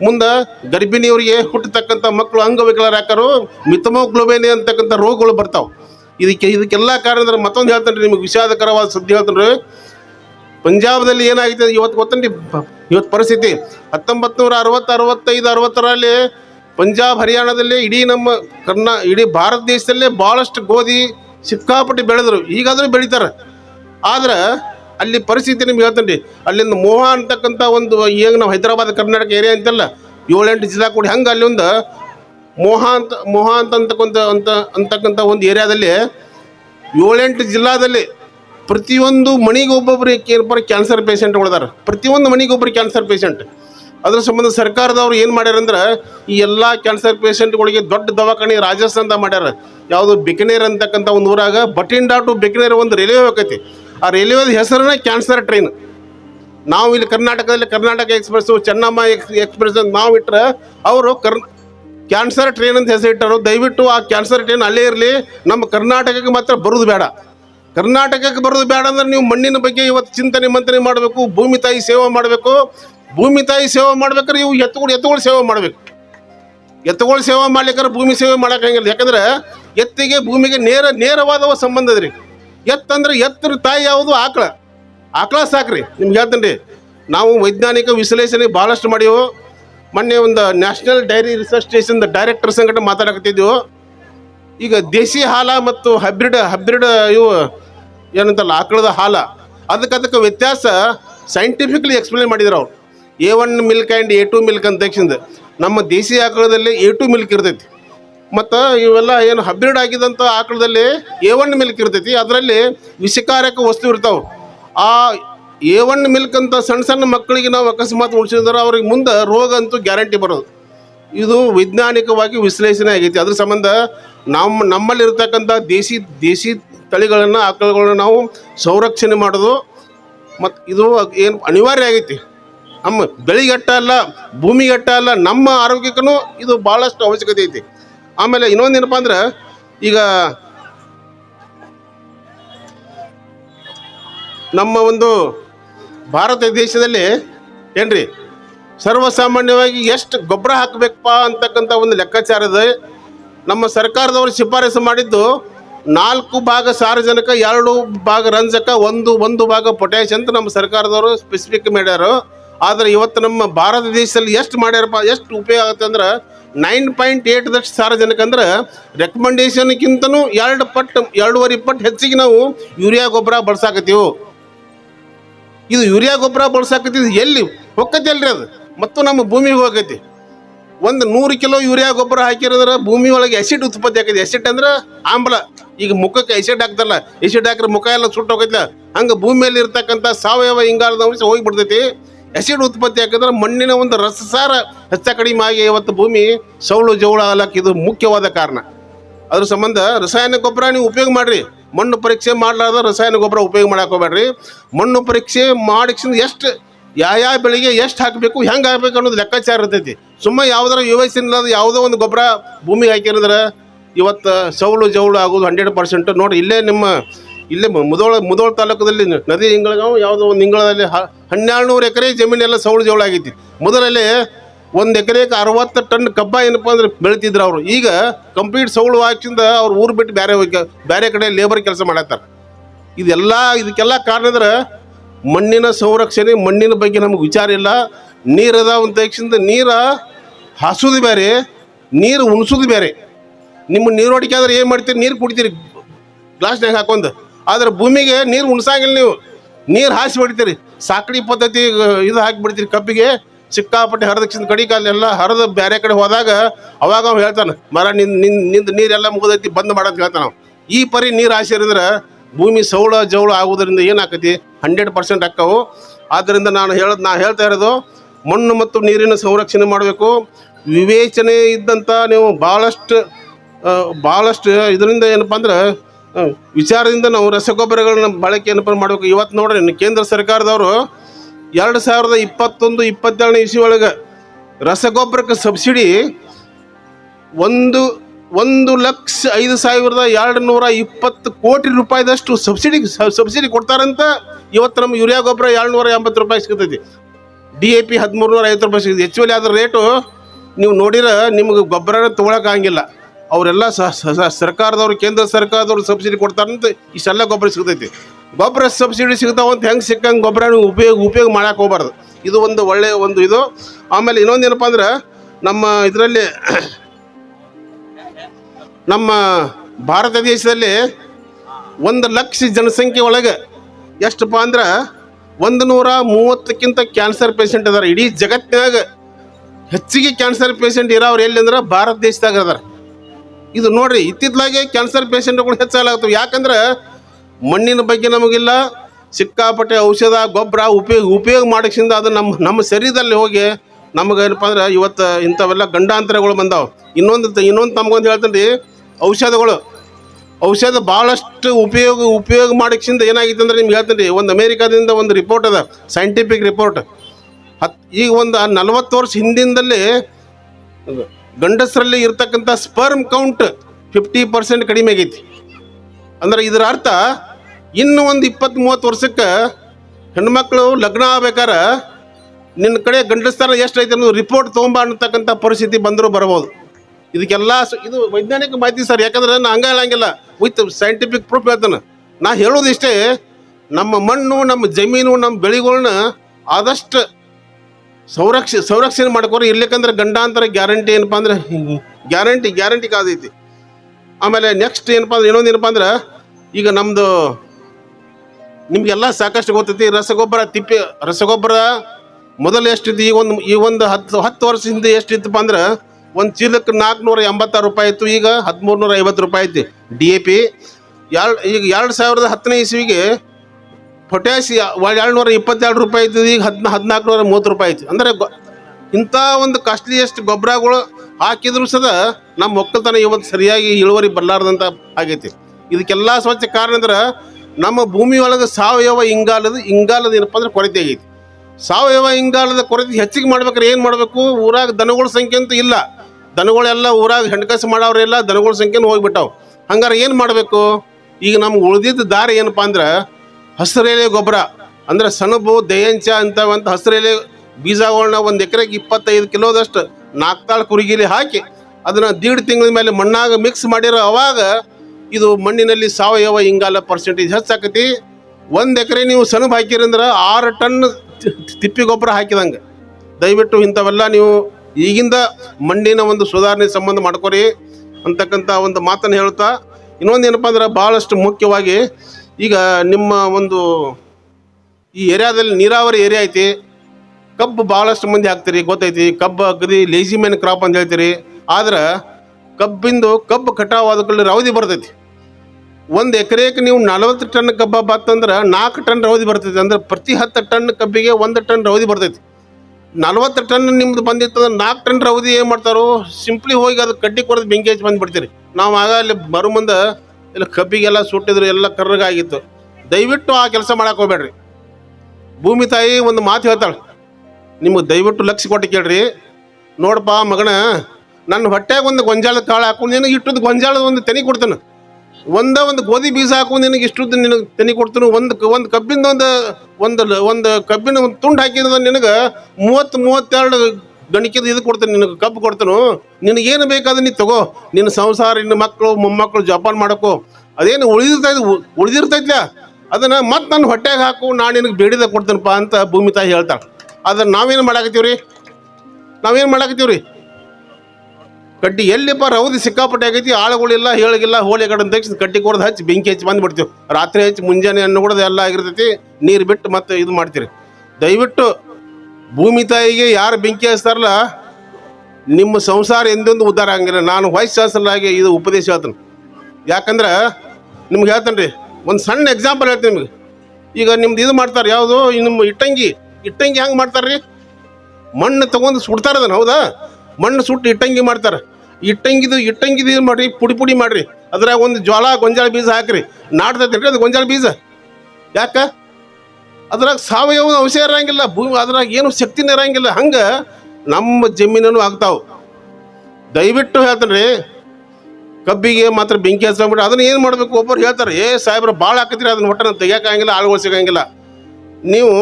ಮುಂದೆ ಗರ್ಭಿಣಿಯವರಿಗೆ ಹುಟ್ಟತಕ್ಕಂಥ ಮಕ್ಕಳು ಅಂಗವಿಕಲರ ಹಾಕಾರು ಮಿಥಮೋಗ್ಲೋಬೇನಿ ಅಂತಕ್ಕಂಥ ರೋಗಗಳು ಬರ್ತಾವೆ. ಇದಕ್ಕೆ, ಇದಕ್ಕೆಲ್ಲ ಕಾರಣ ಅಂದ್ರೆ ಮತ್ತೊಂದು ಹೇಳ್ತಾನೆ ರೀ, ನಿಮಗೆ ವಿಷಾದಕರವಾದ ಸುದ್ದಿ ಹೇಳ್ತಾನೆ ರೀ. ಪಂಜಾಬ್ದಲ್ಲಿ ಏನಾಗಿದೆ ಇವತ್ತು ಗೊತ್ತಂಡಿ ಇವತ್ತು ಪರಿಸ್ಥಿತಿ. ಹತ್ತೊಂಬತ್ತು ನೂರ ಅರವತ್ತು ಅರವತ್ತೈದು ಅರವತ್ತರಲ್ಲಿ ಪಂಜಾಬ್, ಹರಿಯಾಣದಲ್ಲಿ ಇಡೀ ನಮ್ಮ ಕರ್ನಾ, ಇಡೀ ಭಾರತ ದೇಶದಲ್ಲೇ ಭಾಳಷ್ಟು ಗೋಧಿ ಸಿಕ್ಕಾಪಟ್ಟೆ ಬೆಳೆದರು. ಈಗಾದರೂ ಬೆಳಿತಾರೆ. ಆದ್ರೆ ಅಲ್ಲಿ ಪರಿಸ್ಥಿತಿ ನಿಮ್ಗೆ ಹೇಳ್ತೀನಿ. ಅಲ್ಲಿಂದ ಮೋಹ ಅಂತಕ್ಕಂಥ ಒಂದು ಈಗ ನಾವು ಹೈದರಾಬಾದ್, ಕರ್ನಾಟಕ ಏರಿಯಾ ಅಂತಲ್ಲ, ಏಳೆಂಟು ಜಿಲ್ಲಾ ಕೂಡಿ ಹಂಗೆ ಅಲ್ಲಿ ಒಂದು ಮೋಹ ಅಂತ ಮೋಹ ಅಂತ ಅಂತಕ್ಕಂಥ ಅಂತ, ಅಂತಕ್ಕಂಥ ಒಂದು ಏರಿಯಾದಲ್ಲಿ ಏಳೆಂಟು ಜಿಲ್ಲಾದಲ್ಲಿ ಪ್ರತಿಯೊಂದು ಮನೆಗೆ ಒಬ್ಬೊಬ್ಬರಿಗೆ ಏನಪ್ಪ ಕ್ಯಾನ್ಸರ್ ಪೇಷಂಟ್ಗಳಿದಾರೆ ಪ್ರತಿಯೊಂದು ಮನೆಗೆ ಕ್ಯಾನ್ಸರ್ ಪೇಷಂಟ್ ಅದ್ರ ಸಂಬಂಧ ಸರ್ಕಾರದವ್ರು ಏನು ಮಾಡ್ಯಾರಂದ್ರೆ, ಈ ಎಲ್ಲ ಕ್ಯಾನ್ಸರ್ ಪೇಷಂಟ್ಗಳಿಗೆ ದೊಡ್ಡ ದವಾಖಾನೆ ರಾಜಸ್ಥಾನದ ಮಾಡ್ಯಾರ. ಯಾವುದು ಬಿಕನೇರ್ ಅಂತಕ್ಕಂಥ ಒಂದು ಊರಾಗ ಬಟಿಂಡಾ ಟು ಬಿಕನೇರ್ ಒಂದು ರೈಲ್ವೆ ಹೋಗೈತಿ ಆ ರೈಲ್ವೇದ ಹೆಸರನ್ನ ಕ್ಯಾನ್ಸರ್ ಟ್ರೈನ್ ನಾವು ಇಲ್ಲಿ ಕರ್ನಾಟಕದಲ್ಲಿ Karnataka express Chennamma ex express ಅಂತ ನಾವು ಇಟ್ಟರೆ ಅವರು ಕರ್ ಕ್ಯಾನ್ಸರ್ ಟ್ರೈನ್ ಅಂತ ಹೆಸರಿಟ್ಟರು ದಯವಿಟ್ಟು ಆ ಕ್ಯಾನ್ಸರ್ ಟ್ರೈನ್ ಅಲ್ಲೇ ಇರಲಿ. ನಮ್ಮ ಕರ್ನಾಟಕಕ್ಕೆ ಮಾತ್ರ ಬರೋದು ಬೇಡ. ಕರ್ನಾಟಕಕ್ಕೆ ಬರೋದು ಬೇಡ ಅಂದ್ರೆ ನೀವು ಮಣ್ಣಿನ ಬಗ್ಗೆ ಇವತ್ತು ಚಿಂತನೆ ಮಂತ್ರಿ ಮಾಡಬೇಕು, ಭೂಮಿ ತಾಯಿ ಸೇವೆ ಮಾಡಬೇಕು. ಭೂಮಿ ತಾಯಿ ಸೇವೆ ಮಾಡ್ಬೇಕಾದ್ರೆ ಇವು ಎತ್ತುಗಳು ಎತ್ತುಗಳು ಸೇವೆ ಮಾಡಬೇಕು. ಎತ್ತುಗಳು ಸೇವೆ ಮಾಡ್ಲಿಕ್ಕಾರೆ ಭೂಮಿ ಸೇವೆ ಮಾಡೋಕ್ಕಾಗಿಲ್ಲ ಯಾಕಂದ್ರೆ ಎತ್ತಿಗೆ ಭೂಮಿಗೆ ನೇರ, ನೇರವಾದ ಸಂಬಂಧ ಇದ್ರಿ ಎತ್ತಂದ್ರೆ ಎತ್ತರ ತಾಯಿ ಯಾವುದು? ಆಕಳ. ಆಕಳ ಸಾಕ್ರಿ. ನಿಮ್ಗೆ ಹೇಳ್ತೀನಿ ರೀ. ನಾವು ವೈಜ್ಞಾನಿಕ ವಿಶ್ಲೇಷಣೆ ಭಾಳಷ್ಟು ಮಾಡೀವು. ಮೊನ್ನೆ ಒಂದು national dairy research station director ಸಂಗಡ ಮಾತಾಡಕತ್ತಿದ್ದೆವು. ಈಗ ದೇಸಿ ಹಾಲ ಮತ್ತು ಹೈಬ್ರಿಡ್ ಹೈಬ್ರಿಡ್ ಇವು ಏನಂತಲ್ಲ ಆಕಳದ ಹಾಲ. ಅದಕ್ಕೆ ಅದಕ್ಕೆ ವ್ಯತ್ಯಾಸ ಸೈಂಟಿಫಿಕ್ಲಿ ಎಕ್ಸ್ಪ್ಲೇನ್ ಮಾಡಿದ್ರು ಅವ್ರು. A one milk and A two milk ಅಂತ ನಮ್ಮ ದೇಸಿ ಆಕಳದಲ್ಲಿ ಎ ಟು ಮಿಲ್ಕ್ ಇರ್ತೈತಿ. ಮತ್ತು ಇವೆಲ್ಲ ಏನು ಹಬ್ರಿಡ್ ಆಗಿದಂಥ ಆಕಳದಲ್ಲಿ ಎ ಒನ್ ಮಿಲ್ಕ್ ಇರ್ತೈತಿ. ಅದರಲ್ಲಿ ವಿಷಕಾರಕ ವಸ್ತು ಇರ್ತಾವೆ. ಆ ಎ ಒನ್ ಮಿಲ್ಕ್ ಅಂತ ಸಣ್ಣ ಸಣ್ಣ ಮಕ್ಕಳಿಗೆ ನಾವು ಅಕಸ್ಮಾತ್ ಉಳಿಸಿದ್ರೆ ಅವ್ರಿಗೆ ಮುಂದೆ ರೋಗ ಅಂತೂ ಗ್ಯಾರಂಟಿ ಬರೋದು. ಇದು ವೈಜ್ಞಾನಿಕವಾಗಿ ವಿಶ್ಲೇಷಣೆ ಆಗೈತಿ. ಅದ್ರ ಸಂಬಂಧ ನಮ್ಮ ನಮ್ಮಲ್ಲಿರ್ತಕ್ಕಂಥ ದೇಸಿ ದೇಸಿ ತಳಿಗಳನ್ನು, ಆಕಳುಗಳನ್ನ ನಾವು ಸಂರಕ್ಷಣೆ ಮಾಡೋದು. ಮತ್ತು ಇದು ಏನು ಅನಿವಾರ್ಯ ಆಗೈತಿ. ನಮ್ಮ ಬೆಳಿಗಟ್ಟ ಅಲ್ಲ, ಭೂಮಿಗಟ್ಟ ಅಲ್ಲ, ನಮ್ಮ ಆರೋಗ್ಯಕ್ಕೂ ಇದು ಭಾಳಷ್ಟು ಅವಶ್ಯಕತೆ ಐತಿ. ಆಮೇಲೆ ಇನ್ನೊಂದೇನಪ್ಪ ಅಂದ್ರೆ, ಈಗ ನಮ್ಮ ಒಂದು ಭಾರತ ದೇಶದಲ್ಲಿ ಏನ್ರಿ, ಸರ್ವಸಾಮಾನ್ಯವಾಗಿ ಎಷ್ಟು ಗೊಬ್ಬರ ಹಾಕಬೇಕಪ್ಪ ಅಂತಕ್ಕಂಥ ಒಂದು ಲೆಕ್ಕಾಚಾರದ ನಮ್ಮ ಸರ್ಕಾರದವರು ಶಿಫಾರಸು ಮಾಡಿದ್ದು ನಾಲ್ಕು ಭಾಗ ಸಾರಜನಕ, ಎರಡು ಭಾಗ ರಂಜಕ, ಒಂದು ಒಂದು ಭಾಗ ಪೊಟ್ಯಾಶ್ ಅಂತ ನಮ್ಮ ಸರ್ಕಾರದವರು ಸ್ಪೆಸಿಫಿಕ್ ಮಾಡ್ಯಾರು. ಆದರೆ ಇವತ್ತು ನಮ್ಮ ಭಾರತ ದೇಶದಲ್ಲಿ ಎಷ್ಟು ಮಾಡ್ಯಾರಪ್ಪ, ಎಷ್ಟು ಉಪಯೋಗ ಆಗುತ್ತೆ ಅಂದ್ರೆ ನೈನ್ ಪಾಯಿಂಟ್ ಏಟ್ದಷ್ಟು ಸಾರಜನಕ ಅಂದ್ರೆ ರೆಕಮೆಂಡೇಶನ್ಗಿಂತನೂ ಎರಡು ಪಟ್ಟು ಎರಡೂವರೆ ಪಟ್ಟು ಹೆಚ್ಚಿಗೆ ನಾವು ಯೂರಿಯಾ ಗೊಬ್ಬರ ಬಳಸಾಕತ್ತೀವಿ. ಇದು ಯೂರಿಯಾ ಗೊಬ್ಬರ ಬಳಸಾಕತ್ತಿದ್ದು ಎಲ್ಲಿ? ಹೊಕ್ಕತಿ ಅಲ್ರಿ ಅದು. ಮತ್ತು ನಮ್ಮ ಭೂಮಿಗೆ ಹೋಗೈತಿ. ಒಂದು ನೂರು ಕಿಲೋ ಯೂರಿಯಾ ಗೊಬ್ಬರ ಹಾಕಿರೋದ್ರ ಭೂಮಿ ಒಳಗೆ ಎಸಿಡ್ ಉತ್ಪತ್ತಿ ಆಗಿದೆ. ಎಸಿಡ್ ಅಂದ್ರೆ ಆಮ್ಲ. ಈಗ ಮುಖಕ್ಕೆ ಎಸಿಡ್ ಹಾಕ್ತಾರಲ್ಲ ಎಸಿಡ್ ಹಾಕಿದ್ರೆ ಮುಖ ಎಲ್ಲ ಸುಟ್ಟು ಹೋಗೈತಿಲ್ಲ. ಹಂಗೆ ಭೂಮಿಯಲ್ಲಿ ಇರ್ತಕ್ಕಂಥ ಸಾವಯವ ಇಂಗಾಲದ ಅಂಶ ಹೋಗಿಬಿಡ್ತೈತಿ. ಎಸಿಡ್ ಉತ್ಪತ್ತಿ ಹಾಕಿದ್ರೆ ಮಣ್ಣಿನ ಒಂದು ರಸಸಾರ ಹೆಚ್ಚ ಕಡಿಮೆ ಆಗಿ ಇವತ್ತು ಭೂಮಿ ಸೌಳು, ಜೌಳ ಆಗಲಕ್ಕೆ ಇದು ಮುಖ್ಯವಾದ ಕಾರಣ. ಅದ್ರ ಸಂಬಂಧ ರಾಸಾಯನಿಕ ಗೊಬ್ಬರ ನೀವು ಉಪಯೋಗ ಮಾಡ್ರಿ. ಮಣ್ಣು ಪರೀಕ್ಷೆ ಮಾಡಲಾರ್ದ ರಾಸಾಯನಿಕ ಗೊಬ್ಬರ ಉಪಯೋಗ ಮಾಡಾಕೋಬೇಡ್ರಿ ಮಣ್ಣು ಪರೀಕ್ಷೆ ಮಾಡಿಸಿದ ಎಷ್ಟು ಯಾವ ಬೆಳೆಗೆ ಎಷ್ಟು ಹಾಕಬೇಕು, ಹೆಂಗೆ ಹಾಕಬೇಕು ಅನ್ನೋದು ಲೆಕ್ಕಾಚಾರ ಇರ್ತೈತಿ. ಸುಮ್ಮ ಯಾವ್ದಾರ ವ್ಯವಸ್ಥೆ ಇಲ್ಲದ ಯಾವುದೋ ಒಂದು ಗೊಬ್ಬರ ಭೂಮಿಗೆ ಹಾಕಿರಿದ್ರೆ ಇವತ್ತು ಸೌಳು ಜೌಳು ಆಗೋದು ಹಂಡ್ರೆಡ್ ಪರ್ಸೆಂಟ್ ನೋಡಿ ಇಲ್ಲೇ ನಿಮ್ಮ, ಇಲ್ಲೇ ಮುದೋಳ ಮುದೋಳ ತಾಲೂಕದಲ್ಲಿ ನದಿ ಇಂಗಳಗಾಂವ್ ಯಾವುದೋ ಒಂದು ಇಂಗಳದಲ್ಲಿ ಹನ್ನೆರಡು ನೂರು ಎಕರೆ ಜಮೀನೆಲ್ಲ ಸೌಳು ಜೌಳು ಆಗೈತಿ. ಮೊದಲಲ್ಲಿ ಒಂದು ಎಕರೆಗೆ ಅರವತ್ತು ಟನ್ ಕಬ್ಬ ಏನಪ್ಪ ಅಂದ್ರೆ ಬೆಳಿತಿದ್ರು ಅವರು. ಈಗ ಕಂಪ್ಲೀಟ್ ಸೌಳು ಹಾಕಿಂದ ಅವ್ರು ಊರು ಬಿಟ್ಟು ಬೇರೆ ಬೇರೆ ಕಡೆ ಲೇಬರ್ ಕೆಲಸ ಮಾಡತ್ತಾರ. ಇದೆಲ್ಲ, ಇದಕ್ಕೆಲ್ಲ ಕಾರಣ ಅಂದ್ರೆ ಮಣ್ಣಿನ ಸಂರಕ್ಷಣೆ, ಮಣ್ಣಿನ ಬಗ್ಗೆ ನಮಗೆ ವಿಚಾರ ಇಲ್ಲ. ನೀರು ಅದಾವ ಅಂತ ತಕ್ಷಣ ನೀರ ಹಾಸೋದು ಬೇರೆ ನೀರು ಉಣಿಸೋದು ಬೇರೆ ನಿಮ್ಮ ನೀರೋಡಿಕೆ ಆದ್ರೆ ಏನು ಮಾಡ್ತೀರಿ? ನೀರು ಕುಡಿತೀರಿ. ಗ್ಲಾಸ್ನಾಗ ಹಾಕೊಂಡು. ಆದ್ರೆ ಭೂಮಿಗೆ ನೀರು ಉಣ್ಸಂಗಿಲ್ಲ ನೀವು. ನೀರು ಹಾಸಿ ಬಿಡ್ತೀರಿ ಸಾಕಡಿ ಪದ್ಧತಿ ಇದು ಹಾಕಿಬಿಡ್ತೀರಿ ಕಬ್ಬಿಗೆ. ಸಿಕ್ಕಾಪಟ್ಟೆ ಹರಿದಕ್ಷಿಂದ ಕಡಿ ಕಾಲೆಲ್ಲ ಹರಿದು ಬೇರೆ ಕಡೆ ಹೋದಾಗ ಅವಾಗ ಅವ್ನು ಹೇಳ್ತಾನೆ, ಮರ ನಿನ್ ನಿನ್ನಿಂದ ನೀರೆಲ್ಲ ಮುಗಿದೈತಿ, ಬಂದ್ ಮಾಡೋದು ಹೇಳ್ತಾನೆ. ಈ ಪರಿ ನೀರು ಹಾಸಿರಿದ್ರೆ ಭೂಮಿ ಸೌಳ ಜೌಳ ಆಗುವುದರಿಂದ ಏನಾಕತಿ ಹಂಡ್ರೆಡ್ ಪರ್ಸೆಂಟ್ ಅಕ್ಕವು. ಆದ್ದರಿಂದ ನಾನು ಹೇಳೋದು ನಾ ಹೇಳ್ತಾ ಇರೋದು, ಮಣ್ಣು ಮತ್ತು ನೀರಿನ ಸಂರಕ್ಷಣೆ ಮಾಡಬೇಕು. ವಿವೇಚನೆ ಇದ್ದಂಥ ನೀವು ಭಾಳಷ್ಟು ಭಾಳಷ್ಟು ಇದರಿಂದ ಏನಪ್ಪ ಅಂದ್ರೆ ವಿಚಾರದಿಂದ ನಾವು ರಸಗೊಬ್ಬರಗಳನ್ನ ಬಳಕೆ ಏನಪ್ಪ ಮಾಡಬೇಕು. ಇವತ್ತು ನೋಡ್ರಿ ಕೇಂದ್ರ ಸರ್ಕಾರದವರು ಎರಡು ಸಾವಿರದ ಇಪ್ಪತ್ತೊಂದು ಇಪ್ಪತ್ತೆರಡನೇ ಇಸಿ ಒಳಗೆ ರಸಗೊಬ್ಬರಕ್ಕೆ ಸಬ್ಸಿಡಿ ಒಂದು ಒಂದು ಲಕ್ಷ ಐದು ಸಾವಿರದ ಎರಡು ನೂರ ಇಪ್ಪತ್ತು ಕೋಟಿ ರೂಪಾಯಿದಷ್ಟು ಸಬ್ಸಿಡಿ ಸಬ್ಸಿಡಿ ಕೊಡ್ತಾರಂತ ಇವತ್ತು ನಮ್ಮ ಯೂರಿಯಾ ಗೊಬ್ಬರ ಎರಡು ನೂರ ಎಂಬತ್ತು ರೂಪಾಯಿ ಸಿಗ್ತೈತಿ. ಡಿ ಎ ಪಿ ಹದಿಮೂರು ನೂರ ಐವತ್ತು ರೂಪಾಯಿ ಸಿಗುತ್ತೆ. ಆ್ಯಕ್ಚುಲಿ ಅದ್ರ ರೇಟು ನೀವು ನೋಡಿರ ನಿಮ್ಗೆ ಗೊಬ್ಬರನ ತೊಗೊಳಕ್ಕಾಗಿಲ್ಲ ಅವರೆಲ್ಲ ಸರ್ಕಾರದವ್ರು, ಕೇಂದ್ರ ಸರ್ಕಾರದವ್ರು ಸಬ್ಸಿಡಿ ಕೊಡ್ತಾರಂತ ಇಷ್ಟೆಲ್ಲ ಗೊಬ್ಬರ ಸಿಗ್ತೈತಿ. ಗೊಬ್ಬರ ಸಬ್ಸಿಡಿ ಸಿಗ್ತಾವ ಅಂತ ಹೆಂಗೆ ಸಿಕ್ಕಂಗೆ ಗೊಬ್ಬರ ಉಪಯೋಗ ಉಪಯೋಗ ಮಾಡಕ್ಕೆ ಹೋಗ್ಬಾರ್ದು. ಇದು ಒಂದು ಒಳ್ಳೆಯ ಒಂದು ಇದು. ಆಮೇಲೆ ಇನ್ನೊಂದು ಏನಪ್ಪ ಅಂದ್ರೆ ನಮ್ಮ ಇದರಲ್ಲಿ ನಮ್ಮ ಭಾರತ ದೇಶದಲ್ಲಿ ಒಂದು ಲಕ್ಷ ಜನಸಂಖ್ಯೆ ಒಳಗೆ ಎಷ್ಟಪ್ಪ ಅಂದ್ರೆ ಒಂದು ನೂರ ಮೂವತ್ತಕ್ಕಿಂತ ಕ್ಯಾನ್ಸರ್ ಪೇಷಂಟ್ ಅದಾರ ಇಡೀ ಜಗತ್ತಿನಾಗ ಹೆಚ್ಚಿಗೆ ಕ್ಯಾನ್ಸರ್ ಪೇಷಂಟ್ ಇರೋರು ಎಲ್ಲಿ ಅಂದ್ರೆ ಭಾರತ ದೇಶದಾಗ ಅದಾರ ಇದು ನೋಡ್ರಿ, ಇತ್ತಿತ್ತಲಾಗೆ ಕ್ಯಾನ್ಸರ್ ಪೇಷಂಟ್ಗಳು ಹೆಚ್ಚಾಗ್ತವೆ ಯಾಕಂದ್ರೆ ಮಣ್ಣಿನ ಬಗ್ಗೆ ನಮಗಿಲ್ಲ, ಸಿಕ್ಕಾಪಟ್ಟೆ ಔಷಧ, ಗೊಬ್ಬರ ಉಪಯೋಗ ಉಪಯೋಗ ಮಾಡಿಸಿಂದ ಅದು ನಮ್ಮ ನಮ್ಮ ಶರೀರದಲ್ಲಿ ಹೋಗಿ ನಮಗೆ ಏನಪ್ಪ ಅಂದ್ರೆ ಇವತ್ತು ಇಂಥವೆಲ್ಲ ಗಂಡಾಂತರಗಳು ಬಂದಾವೆ. ಇನ್ನೊಂದು ಇನ್ನೊಂದು ತಮ್ಗೊಂದು ಹೇಳ್ತೀನಿ ರೀ ಔಷಧಗಳು. ಔಷಧ ಭಾಳಷ್ಟು ಉಪಯೋಗ ಉಪಯೋಗ ಮಾಡಿಕ್ಸಿಂದ ಏನಾಗಿತ್ತು ಅಂದ್ರೆ ನಿಮ್ಗೆ ಹೇಳ್ತೀನಿ ರೀ, ಒಂದು ಅಮೇರಿಕಾದಿಂದ ಒಂದು ರಿಪೋರ್ಟ್ ಅದ ಸೈಂಟಿಫಿಕ್ ರಿಪೋರ್ಟ್ ಹತ್, ಈಗ ಒಂದು ನಲವತ್ತು ವರ್ಷ ಹಿಂದಿಂದಲೇ ಗಂಡಸರಲ್ಲಿ ಇರ್ತಕ್ಕಂಥ ಸ್ಪರ್ಮ್ ಕೌಂಟ್ ಫಿಫ್ಟಿ ಪರ್ಸೆಂಟ್ ಕಡಿಮೆ ಆಗೈತಿ. ಅಂದ್ರೆ ಇದರ ಅರ್ಥ, ಇನ್ನು ಒಂದು ಇಪ್ಪತ್ತು ಮೂವತ್ತು ವರ್ಷಕ್ಕೆ ಹೆಣ್ಮಕ್ಳು ಲಗ್ನ ಆಗ್ಬೇಕಾರೆ ನಿನ್ನ ಕಡೆ ಗಂಡಸ್ತಾನ ಎಷ್ಟು ಐತೆ ಅನ್ನೋದು ರಿಪೋರ್ಟ್ ತೊಗೊಂಬ ಅನ್ನತಕ್ಕಂಥ ಪರಿಸ್ಥಿತಿ ಬಂದರೂ ಬರ್ಬೋದು. ಇದಕ್ಕೆಲ್ಲ ಇದು ವೈಜ್ಞಾನಿಕ ಮಾಹಿತಿ ಸರ್, ಯಾಕಂದ್ರೆ ನಾನು ಹಂಗ ಹೇಳಂಗಿಲ್ಲ. ವಿತ್ ಸೈಂಟಿಫಿಕ್ ಪ್ರೂಫ್ ಹೇಳ್ತಾನೆ. ನಾ ಹೇಳೋದು ಇಷ್ಟೇ ನಮ್ಮ ಮಣ್ಣು, ನಮ್ಮ ಜಮೀನು, ನಮ್ಮ ಬೆಳೆಗಳನ್ನ ಆದಷ್ಟು ಸಂರಕ್ಷ ಸಂರಕ್ಷಣೆ ಮಾಡ್ಕೋರಿ. ಇರ್ಲಿಕ್ಕಂದ್ರೆ ಗಂಡಾಂತರ ಗ್ಯಾರಂಟಿ ಏನಪ್ಪ ಅಂದ್ರೆ, ಗ್ಯಾರಂಟಿ ಗ್ಯಾರಂಟಿ ಕಾದೈತಿ ಆಮೇಲೆ ನೆಕ್ಸ್ಟ್ ಏನಪ್ಪ ಅಂದ್ರೆ, ಇನ್ನೊಂದು ಏನಪ್ಪ ಅಂದ್ರೆ, ಈಗ ನಮ್ಮದು ನಿಮಗೆಲ್ಲ ಸಾಕಷ್ಟು ಗೊತ್ತೈತಿ, ರಸಗೊಬ್ಬರ ತಿಪ್ಪೆ, ರಸಗೊಬ್ಬರ ಮೊದಲು ಎಷ್ಟಿತ್ತು ಈ ಒಂದು ಈ ಒಂದು ಹತ್ತು ಹತ್ತು ವರ್ಷ ಹಿಂದೆ ಎಷ್ಟಿತ್ತಪ್ಪ ಅಂದ್ರೆ ಒಂದು ಚೀಲಕ್ಕೆ ನಾಲ್ಕುನೂರ ಎಂಬತ್ತಾರು ರೂಪಾಯಿ ಇತ್ತು ಈಗ ಹದಿಮೂರು ನೂರ ಐವತ್ತು ರೂಪಾಯಿ ಐತಿ ಡಿ ಎ ಪಿ ಈಗ ಎರಡು ಸಾವಿರದ ಹತ್ತನೇ ಇಸ್ವಿಗೆ ಪೊಟ್ಯಾಶ್ ಎರಡು ಇಪ್ಪತ್ತೆರಡು ರೂಪಾಯಿ ಇತ್ತು ಈಗ ಹದಿನ ಹದಿನಾಲ್ಕು ನೂರ ಮೂವತ್ತು ರೂಪಾಯಿ ಐತಿ ಅಂದರೆ ಗೊ ಇಂಥ ಒಂದು ಕಾಸ್ಟ್ಲಿಯಸ್ಟ್ ಗೊಬ್ಬರಗಳು ಹಾಕಿದ್ರು ಸದ ನಮ್ಮ ಒಕ್ಕಲ್ತನ ಇವತ್ತು ಸರಿಯಾಗಿ ಇಳುವರಿ ಬರಲಾರ್ದಂತ ಆಗೈತಿ. ಇದಕ್ಕೆಲ್ಲ ಸ್ವಚ್ಛ ಕಾರಣ ಅಂದ್ರೆ ನಮ್ಮ ಭೂಮಿ ಒಳಗೆ ಸಾವಯವ ಇಂಗಾಲದ ಇಂಗಾಲದ ಏನಪ್ಪ ಅಂದ್ರೆ ಕೊರತೆ ಆಗೈತಿ. ಸಾವಯವ ಇಂಗಾಲದ ಕೊರತೆ ಹೆಚ್ಚಿಗೆ ಮಾಡ್ಬೇಕಾದ್ರೆ ಏನು ಮಾಡಬೇಕು? ಊರಾಗ ದನಗಳ ಸಂಖ್ಯೆ ಅಂತೂ ಇಲ್ಲ. ದನಗಳೆಲ್ಲ ಊರಾಗ ಹೆಣ್ಕಸ ಮಾಡೋರೆಲ್ಲ ದನಗಳ ಸಂಖ್ಯೆನೂ ಹೋಗ್ಬಿಟ್ಟಾವೆ. ಹಂಗಾರೆ ಏನು ಮಾಡಬೇಕು? ಈಗ ನಮ್ಗೆ ಉಳಿದಿದ್ದ ದಾರಿ ಏನಪ್ಪ ಅಂದ್ರೆ ಹಸಿರೆಲೆ ಗೊಬ್ಬರ, ಅಂದ್ರೆ ಸಣಬು, ದಯಂಚ ಅಂತವಂತ ಹಸಿರೆಲೆ ಬೀಜಗಳನ್ನ ಒಂದು ಎಕರೆಗೆ ಇಪ್ಪತ್ತೈದು ಕಿಲೋದಷ್ಟು ನಾಲ್ಕು ಕುರಿಗಿಲಿ ಹಾಕಿ ಅದನ್ನು ದೀಡ್ ತಿಂಗಳ ಮೇಲೆ ಮಣ್ಣಾಗ ಮಿಕ್ಸ್ ಮಾಡಿರೋ ಅವಾಗ ಇದು ಮಣ್ಣಿನಲ್ಲಿ ಸಾವಯವ ಇಂಗಾಲ ಪರ್ಸೆಂಟೇಜ್ ಹೆಚ್ಚಾಕತಿ. ಒಂದು ಎಕರೆ ನೀವು ಸಣಬು ಹಾಕಿರಂದ್ರೆ ಆರು ಟನ್ ತಿಪ್ಪಿ ಗೊಬ್ಬರ ಹಾಕಿದಂಗೆ. ದಯವಿಟ್ಟು ಇಂಥವೆಲ್ಲ ನೀವು ಈಗಿಂದ ಮಣ್ಣಿನ ಒಂದು ಸುಧಾರಣೆ ಸಂಬಂಧ ಮಾಡ್ಕೊರಿ ಅಂತಕ್ಕಂಥ ಒಂದು ಮಾತನ್ನು ಹೇಳ್ತಾ ಇನ್ನೊಂದು ಏನಪ್ಪ ಅಂದ್ರೆ ಭಾಳಷ್ಟು ಮುಖ್ಯವಾಗಿ ಈಗ ನಿಮ್ಮ ಒಂದು ಈ ಏರಿಯಾದಲ್ಲಿ ನೀರಾವರಿ ಏರಿಯಾ ಐತಿ, ಕಬ್ಬು ಭಾಳಷ್ಟು ಮಂದಿ ಹಾಕ್ತೀರಿ, ಗೊತ್ತೈತಿ, ಕಬ್ಬು ಅಗದಿ ಲೇಜಿ ಮ್ಯಾನ್ ಕ್ರಾಪ್ ಅಂತ ಹೇಳ್ತೀರಿ, ಆದ್ರೆ ಕಬ್ಬಿಂದು ಕಬ್ಬು ಕಟಾವಾದ ಆದ ರವದಿ ಬರ್ತೈತಿ. ಒಂದು ಎಕರೆಗೆ ನೀವು ನಲವತ್ತು ಟನ್ ಕಬ್ಬ ಬತ್ತಂದ್ರೆ ನಾಲ್ಕು ಟನ್ ರವದಿ ಬರ್ತೈತಿ, ಅಂದ್ರೆ ಪ್ರತಿ ಹತ್ತು ಟನ್ ಕಬ್ಬಿಗೆ ಒಂದು ಟನ್ ರವದಿ ಬರ್ತೈತಿ. ನಲ್ವತ್ತು ಟನ್ ನಿಮ್ದು ಬಂದಿತ್ತು ಅಂದ್ರೆ ನಾಲ್ಕು ಟನ್ ಅವಧಿ ಏನು ಮಾಡ್ತಾರೋ? ಸಿಂಪ್ಲಿ ಹೋಗಿ ಅದು ಕಡ್ಡಿ ಕೊಡೋದು ಬೆಂಕಿ ಹಚ್ಚಿ ಬಂದ್ಬಿಡ್ತೀರಿ. ನಾವು ಆಗ ಅಲ್ಲಿ ಬರೋ ಮುಂದೆ ಇಲ್ಲ ಕಬ್ಬಿಗೆಲ್ಲ ಸುಟ್ಟಿದ್ರು, ಎಲ್ಲ ಕರ್ರಗಾಗಿತ್ತು. ದಯವಿಟ್ಟು ಆ ಕೆಲಸ ಮಾಡಕ್ಕೆ ಹೋಗ್ಬೇಡ್ರಿ. ಭೂಮಿ ತಾಯಿ ಒಂದು ಮಾತು ಹೇಳ್ತಾಳೆ. ನಿಮಗೆ ದಯವಿಟ್ಟು ಲಕ್ಷ ಕೊಟ್ಟು ಕೇಳ್ರಿ. ನೋಡಪ್ಪ ಮಗನ, ನನ್ನ ಹೊಟ್ಟೆಗೆ ಒಂದು ಗೊಂಜಾಳದ ಕಾಳು ಹಾಕೊಂಡು ನಿನಗೆ ಇಟ್ಟದ್ದು ಗೊಂಜಾಳದ ಒಂದು ತೆನಿ ಕೊಡ್ತಾನೆ. ಒಂದ ಒಂದು ಗೋಧಿ ಬೀಜ ಹಾಕುವ ನಿನಗೆ ಇಷ್ಟುದ್ದು ನಿನಗೆ ತೆನಿ ಕೊಡ್ತೀನಿ. ಒಂದು ಒಂದು ಕಬ್ಬಿಂದ ಒಂದು ಒಂದು ಒಂದು ಕಬ್ಬಿನ ಒಂದು ತುಂಡು ಹಾಕಿದ ನಿನಗೆ ಮೂವತ್ತು ಮೂವತ್ತೆರಡು ಗಣಿಕೆದ ಇದು ಕೊಡ್ತೇನೆ, ನಿನಗೆ ಕಬ್ಬು ಕೊಡ್ತಾನು. ನಿನಗೇನು ಬೇಕಾದ್ರೆ ನೀ ತಗೋ. ನಿನ್ನ ಸಂಸಾರ ನಿನ್ನ ಮಕ್ಕಳು ಮೊಮ್ಮಕ್ಕಳು ಜಪಾನ್ ಮಾಡಕ್ಕೋ ಅದೇನು ಉಳಿದಿರ್ತೈತಿ ಉಳಿದಿರ್ತೈತ್ಲ ಅದನ್ನ ಮತ್ತೆ ನನ್ನ ಹೊಟ್ಟೆಗೆ ಹಾಕು, ನಾನು ನಿನಗೆ ಬೇಡಿದ ಕೊಡ್ತೇನಪ್ಪ ಅಂತ ಭೂಮಿ ತಾಯಿ ಹೇಳ್ತಾಳೆ. ಅದನ್ನ ನಾವೇನು ಮಾಡಾಕತ್ತೀವ್ರಿ? ನಾವೇನು ಮಾಡಾಕತ್ತೀವ್ರಿ? ಕಡ್ಡಿ ಎಲ್ಲಿಪ್ಪ ರೌದಿ ಸಿಕ್ಕಾಪಟ್ಟೆ ಆಗೈತಿ, ಆಳುಗಳಿಲ್ಲ, ಹೇಳಿಗಿಲ್ಲ ಹೋಳಿ ಕಡೆ ಅಂತ ಕಟ್ಟಿ ಕೊಡ್ದು ಹಚ್ಚಿ ಬೆಂಕಿ ಹಚ್ಚಿ ಬಂದ್ಬಿಡ್ತೀವಿ. ರಾತ್ರಿ ಹಚ್ಚಿ ಮುಂಜಾನೆ ಹಣ್ಣು ಕೂಡ ಎಲ್ಲ ಆಗಿರ್ತೈತಿ, ನೀರು ಬಿಟ್ಟು ಮತ್ತೆ ಇದು ಮಾಡ್ತೀರಿ. ದಯವಿಟ್ಟು ಭೂಮಿ ತಾಯಿಗೆ ಯಾರು ಬೆಂಕಿ ಹಚ್ತಾರಲ್ಲ, ನಿಮ್ಮ ಸಂಸಾರ ಎಂದೊಂದು ಉದ್ಧಾರ ಆಗಂಗಿಲ್ಲ ನಾನು ಚಾನ್ಸಲರ್ ಇದು ಉಪದೇಶ ಹೇಳ್ತೇನೆ. ಯಾಕಂದ್ರೆ ನಿಮ್ಗೆ ಹೇಳ್ತೇನೆ ರೀ ಒಂದು ಸಣ್ಣ ಎಕ್ಸಾಂಪಲ್ ಹೇಳ್ತೀನಿ ನಿಮಗೆ. ಈಗ ನಿಮ್ದು ಇದು ಮಾಡ್ತಾರೆ, ಯಾವುದು ನಿಮ್ಮ ಇಟ್ಟಂಗಿ ಇಟ್ಟಂಗಿ ಹೆಂಗೆ ಮಾಡ್ತಾರೆ ರೀ ಮಣ್ಣು ತಗೊಂಡು ಸುಡ್ತಾರೆ ಅದನ್ನ ಹೌದಾ? ಮಣ್ಣು ಸುಟ್ಟು ಇಟ್ಟಂಗಿ ಮಾಡ್ತಾರೆ. ಇಟ್ಟಂಗಿದು ಇಟ್ಟಂಗಿದು ಇದು ಮಾಡ್ರಿ, ಪುಡಿ ಪುಡಿ ಮಾಡ್ರಿ. ಅದ್ರಾಗ ಒಂದು ಜ್ವಾಳ, ಗೊಂಜಾಳ ಬೀಜ ಹಾಕ್ರಿ. ನಾಡ್ದೈತೆ ಅದು ಗೊಂಜಾಳ ಬೀಜ. ಯಾಕ? ಅದ್ರಾಗ ಸಾವಯವ ಅಂಶ ಇರಂಗಿಲ್ಲ, ಭೂಮಿ, ಅದ್ರಾಗ ಏನು ಶಕ್ತಿನೇ ಇರಂಗಿಲ್ಲ. ಹಂಗೆ ನಮ್ಮ ಜಮೀನೂ ಆಗ್ತಾವೆ. ದಯವಿಟ್ಟು ಹೇಳ್ತೇನೆ ಕಬ್ಬಿಗೆ ಮಾತ್ರ ಬೆಂಕಿ ಹಚ್ಕೊಂಡ್ಬಿಟ್ಟು ಅದನ್ನ ಏನು ಮಾಡಬೇಕು? ಒಬ್ಬರು ಹೇಳ್ತಾರೆ, ಏ ಸಾಹೇಬ್ರ ಭಾಳ ಹಾಕಿದ್ರಿ, ಅದನ್ನ ಹೊಟ್ಟೆ ತೆಗಿಯೋಕ್ಕಾಗಿಲ್ಲ ಆಳುಗಳು ಸಿಗಂಗಿಲ್ಲ. ನೀವು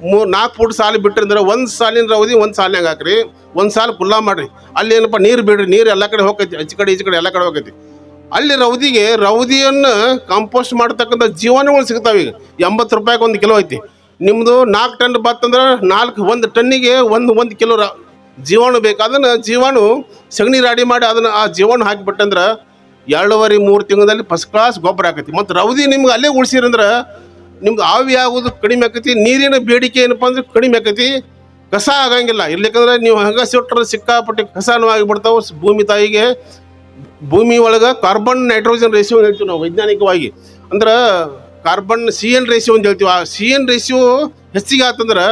ಮೂ ನಾಲ್ಕು ಫುಟ್ ಸಾಲು ಬಿಟ್ಟಿರಂದ್ರೆ ಒಂದು ಸಾಲಿನ ಅವಧಿ ಒಂದು ಸಾಲಿನಾಗ ಹಾಕ್ರಿ. ಒಂದು ಸಾಲು ಕುಲ್ಲಾ ಮಾಡಿರಿ. ಅಲ್ಲಿ ಏನಪ್ಪ, ನೀರು ಬಿಡ್ರಿ. ನೀರು ಎಲ್ಲ ಕಡೆ ಹೋಗೈತಿ. ಆಚೆ ಕಡೆ, ಈಚೆ ಕಡೆ ಎಲ್ಲ ಕಡೆ ಹೋಗೈತಿ. ಅಲ್ಲಿ ರೌದಿಗೆ, ರೌದಿಯನ್ನು ಕಾಂಪೋಸ್ಟ್ ಮಾಡ್ತಕ್ಕಂಥ ಜೀವಾಣುಗಳು ಸಿಗ್ತಾವೆ ಈಗ. ಎಂಬತ್ತು ರೂಪಾಯಿಗೆ ಒಂದು ಕಿಲೋ ಐತಿ. ನಿಮ್ಮದು ನಾಲ್ಕು ಟನ್ ಬತ್ತಂದ್ರೆ ನಾಲ್ಕು, ಒಂದು ಟನ್ನಿಗೆ ಒಂದು ಒಂದು ಕಿಲೋ ಜೀವಾಣು ಬೇಕು. ಅದನ್ನು ಜೀವಾಣು ಸಗಣಿ ರಾಡಿ ಮಾಡಿ ಅದನ್ನು ಆ ಜೀವಾಣು ಹಾಕಿಬಿಟ್ಟಂದ್ರೆ ಎರಡೂವರೆ ಮೂರು ತಿಂಗಳಲ್ಲಿ ಫಸ್ಟ್ ಕ್ಲಾಸ್ ಗೊಬ್ಬರ ಆಕೈತಿ. ಮತ್ತು ರೌದಿ ನಿಮ್ಗೆ ಅಲ್ಲೇ ಉಳಿಸಿರಂದ್ರೆ ನಿಮ್ದು ಆವಿ ಆಗೋದು ಕಡಿಮೆ ಆಕತಿ, ನೀರಿನ ಬೇಡಿಕೆ ಏನಪ್ಪ ಅಂದ್ರೆ ಕಡಿಮೆ ಆಕೈತಿ. ಕಸ ಆಗಂಗಿಲ್ಲ. ಇರ್ಲಿಕ್ಕಂದ್ರೆ ನೀವು ಹಂಗ ಸುಟ್ರೆ ಸಿಕ್ಕಾಪಟ್ಟೆ ಕಸನೂ ಆಗಿಬಿಡ್ತಾವೆ ಭೂಮಿ ತಾಯಿಗೆ ಭೂಮಿ ಒಳಗೆ ಕಾರ್ಬನ್ ನೈಟ್ರೋಜನ್ ರೇಷಿಯೋ ಹೇಳ್ತೀವಿ ನಾವು ವೈಜ್ಞಾನಿಕವಾಗಿ. ಅಂದ್ರೆ ಕಾರ್ಬನ್ ಸಿ ಎನ್ ರೇಷಿಯೋ ಅಂತ ಹೇಳ್ತೀವಿ. ಆ ಸಿ ಎನ್ ರೇಷಿಯೋ ಹೆಚ್ಚಿಗೆ ಆತಂದ್ರೆ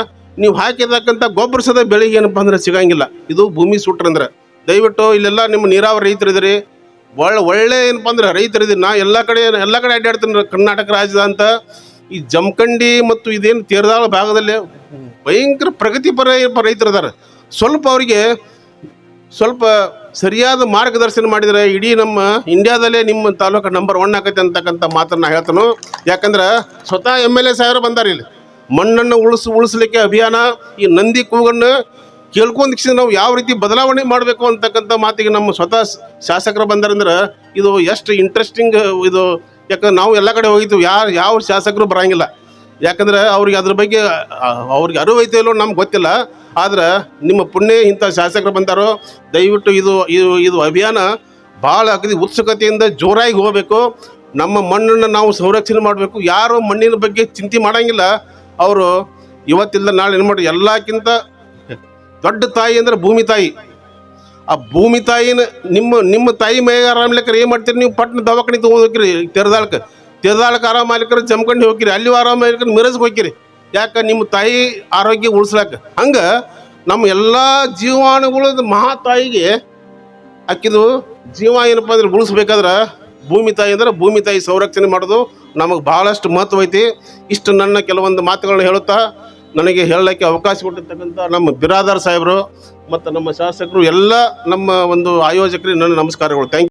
ನೀವು ಹಾಕಿರ್ತಕ್ಕಂಥ ಗೊಬ್ಬರ ಸದ ಬೆಳೆಗೆ ಏನಪ್ಪ ಅಂದ್ರೆ ಸಿಗಂಗಿಲ್ಲ. ಇದು ಭೂಮಿ ಸುಟ್ರಂದ್ರೆ ದಯವಿಟ್ಟು ಇಲ್ಲೆಲ್ಲ ನಿಮ್ಮ ನೀರಾವರಿ ರೈತರು ಇದ್ರಿ. ಒಳ್ಳೆ ಒಳ್ಳೆ ಏನಪ್ಪ ಅಂದ್ರೆ ರೈತರಿದ್ದೀನಿ ನಾ ಎಲ್ಲ ಕಡೆ ಎಲ್ಲ ಕಡೆ ಅಡ್ಡಾಡ್ತೀನಿ. ಕರ್ನಾಟಕ ರಾಜ್ಯದ ಅಂತ ಈ ಜಮಖಂಡಿ ಮತ್ತು ಇದೇನು ತೇರದಾಳ ಭಾಗದಲ್ಲಿ ಭಯಂಕರ ಪ್ರಗತಿಪರ ರೈತರು ಇದಾರೆ. ಸ್ವಲ್ಪ ಅವರಿಗೆ ಸ್ವಲ್ಪ ಸರಿಯಾದ ಮಾರ್ಗದರ್ಶನ ಮಾಡಿದರೆ ಇಡೀ ನಮ್ಮ ಇಂಡಿಯಾದಲ್ಲೇ ನಿಮ್ಮ ತಾಲೂಕು ನಂಬರ್ ಒನ್ ಆಕೈತೆ ಅಂತಕ್ಕಂಥ ಮಾತನ್ನು ಹೇಳ್ತಾನು. ಯಾಕಂದ್ರೆ ಸ್ವತಃ ಎಂ ಎಲ್ ಎ ಸಾಹೇಬ್ರು ಬಂದಾರ ಇಲ್ಲಿ. ಮಣ್ಣನ್ನು ಉಳಿಸ್, ಉಳಿಸ್ಲಿಕ್ಕೆ ಅಭಿಯಾನ, ಈ ನಂದಿ ಕೂಗನ್ನು ಕೇಳ್ಕೊಂಡು ನಾವು ಯಾವ ರೀತಿ ಬದಲಾವಣೆ ಮಾಡಬೇಕು ಅಂತಕ್ಕಂಥ ಮಾತಿಗೆ ನಮ್ಮ ಸ್ವತಃ ಶಾಸಕರು ಬಂದಾರಂದ್ರೆ ಇದು ಎಷ್ಟು ಇಂಟ್ರೆಸ್ಟಿಂಗ್ ಇದು ಯಾಕಂದ್ರೆ ನಾವು ಎಲ್ಲ ಕಡೆ ಹೋಗಿದ್ದು ಯಾರು ಯಾವ ಶಾಸಕರು ಬರಂಗಿಲ್ಲ. ಯಾಕಂದ್ರೆ ಅವ್ರಿಗೆ ಅದ್ರ ಬಗ್ಗೆ ಅವ್ರಿಗೆ ಅರಿವು ಐತೆ ಇಲ್ಲೋ ನಮ್ಗೆ ಗೊತ್ತಿಲ್ಲ. ಆದ್ರೆ ನಿಮ್ಮ ಪುಣ್ಯ ಇಂಥ ಶಾಸಕರು ಬಂದಾರೋ, ದಯವಿಟ್ಟು ಇದು ಇದು ಇದು ಅಭಿಯಾನ ಭಾಳ ಅಗದಿ ಉತ್ಸುಕತೆಯಿಂದ ಜೋರಾಗಿ ಹೋಗಬೇಕು. ನಮ್ಮ ಮಣ್ಣನ್ನು ನಾವು ಸಂರಕ್ಷಣೆ ಮಾಡಬೇಕು. ಯಾರು ಮಣ್ಣಿನ ಬಗ್ಗೆ ಚಿಂತೆ ಮಾಡೋಂಗಿಲ್ಲ. ಅವರು ಇವತ್ತಿಲ್ಲ, ನಾಳೆ ಏನು ಮಾಡಿ ಎಲ್ಲಕ್ಕಿಂತ ದೊಡ್ಡ ತಾಯಿ ಅಂದ್ರೆ ಭೂಮಿ ತಾಯಿ. ಆ ಭೂಮಿ ತಾಯಿನ ನಿಮ್ಮ ನಿಮ್ಮ ತಾಯಿ ಮೈಗೆ ಆರಾಮ್ಲಿಕ್ಕರೆ ಏನು ಮಾಡ್ತೀರಿ? ನೀವು ಪಟ್ನ ದವಾಖಾನೆ ತೊಗೊಂಡು ಹೋಗಿರಿ, ತೆರದಾಳಕ್ಕೆ. ತೆರೆದಾಳಕ್ಕೆ ಆರಾಮ ಆಗ್ಲಿಕ್ಕರೆ ಜಮ್ಕಂಡು ಹೋಗಿರಿ, ಅಲ್ಲಿ ಆರಾಮ ಆಗ್ಲಿಕ್ಕರೆ ಮಿರಜ್ಗೆ ಹೋಗಿರಿ. ಯಾಕೆ ನಿಮ್ಮ ತಾಯಿ ಆರೋಗ್ಯ ಉಳಿಸ್ಲಾಕ? ಹಂಗೆ ನಮ್ಮ ಎಲ್ಲ ಜೀವಾಣುಗಳದ ಮಹಾ ತಾಯಿಗೆ ಅಕ್ಕಿದು ಜೀವ ಏನಪ್ಪ ಅಂದ್ರೆ ಉಳಿಸ್ಬೇಕಾದ್ರೆ ಭೂಮಿ ತಾಯಿ ಅಂದ್ರೆ ಭೂಮಿ ತಾಯಿ ಸಂರಕ್ಷಣೆ ಮಾಡೋದು ನಮಗೆ ಭಾಳಷ್ಟು ಮಹತ್ವ ಐತಿ. ಇಷ್ಟು ನನ್ನ ಕೆಲವೊಂದು ಮಾತುಗಳನ್ನ ಹೇಳುತ್ತಾ ನನಗೆ ಹೇಳಲಿಕ್ಕೆ ಅವಕಾಶ ಕೊಟ್ಟಿರ್ತಕ್ಕಂಥ ನಮ್ಮ ಬಿರಾದಾರ್ ಸಾಹೇಬರು ಮತ್ತು ನಮ್ಮ ಶಾಸಕರು ಎಲ್ಲ ನಮ್ಮ ಒಂದು ಆಯೋಜಕರಿಗೆ ನನ್ನ ನಮಸ್ಕಾರಗಳು. ಥ್ಯಾಂಕ್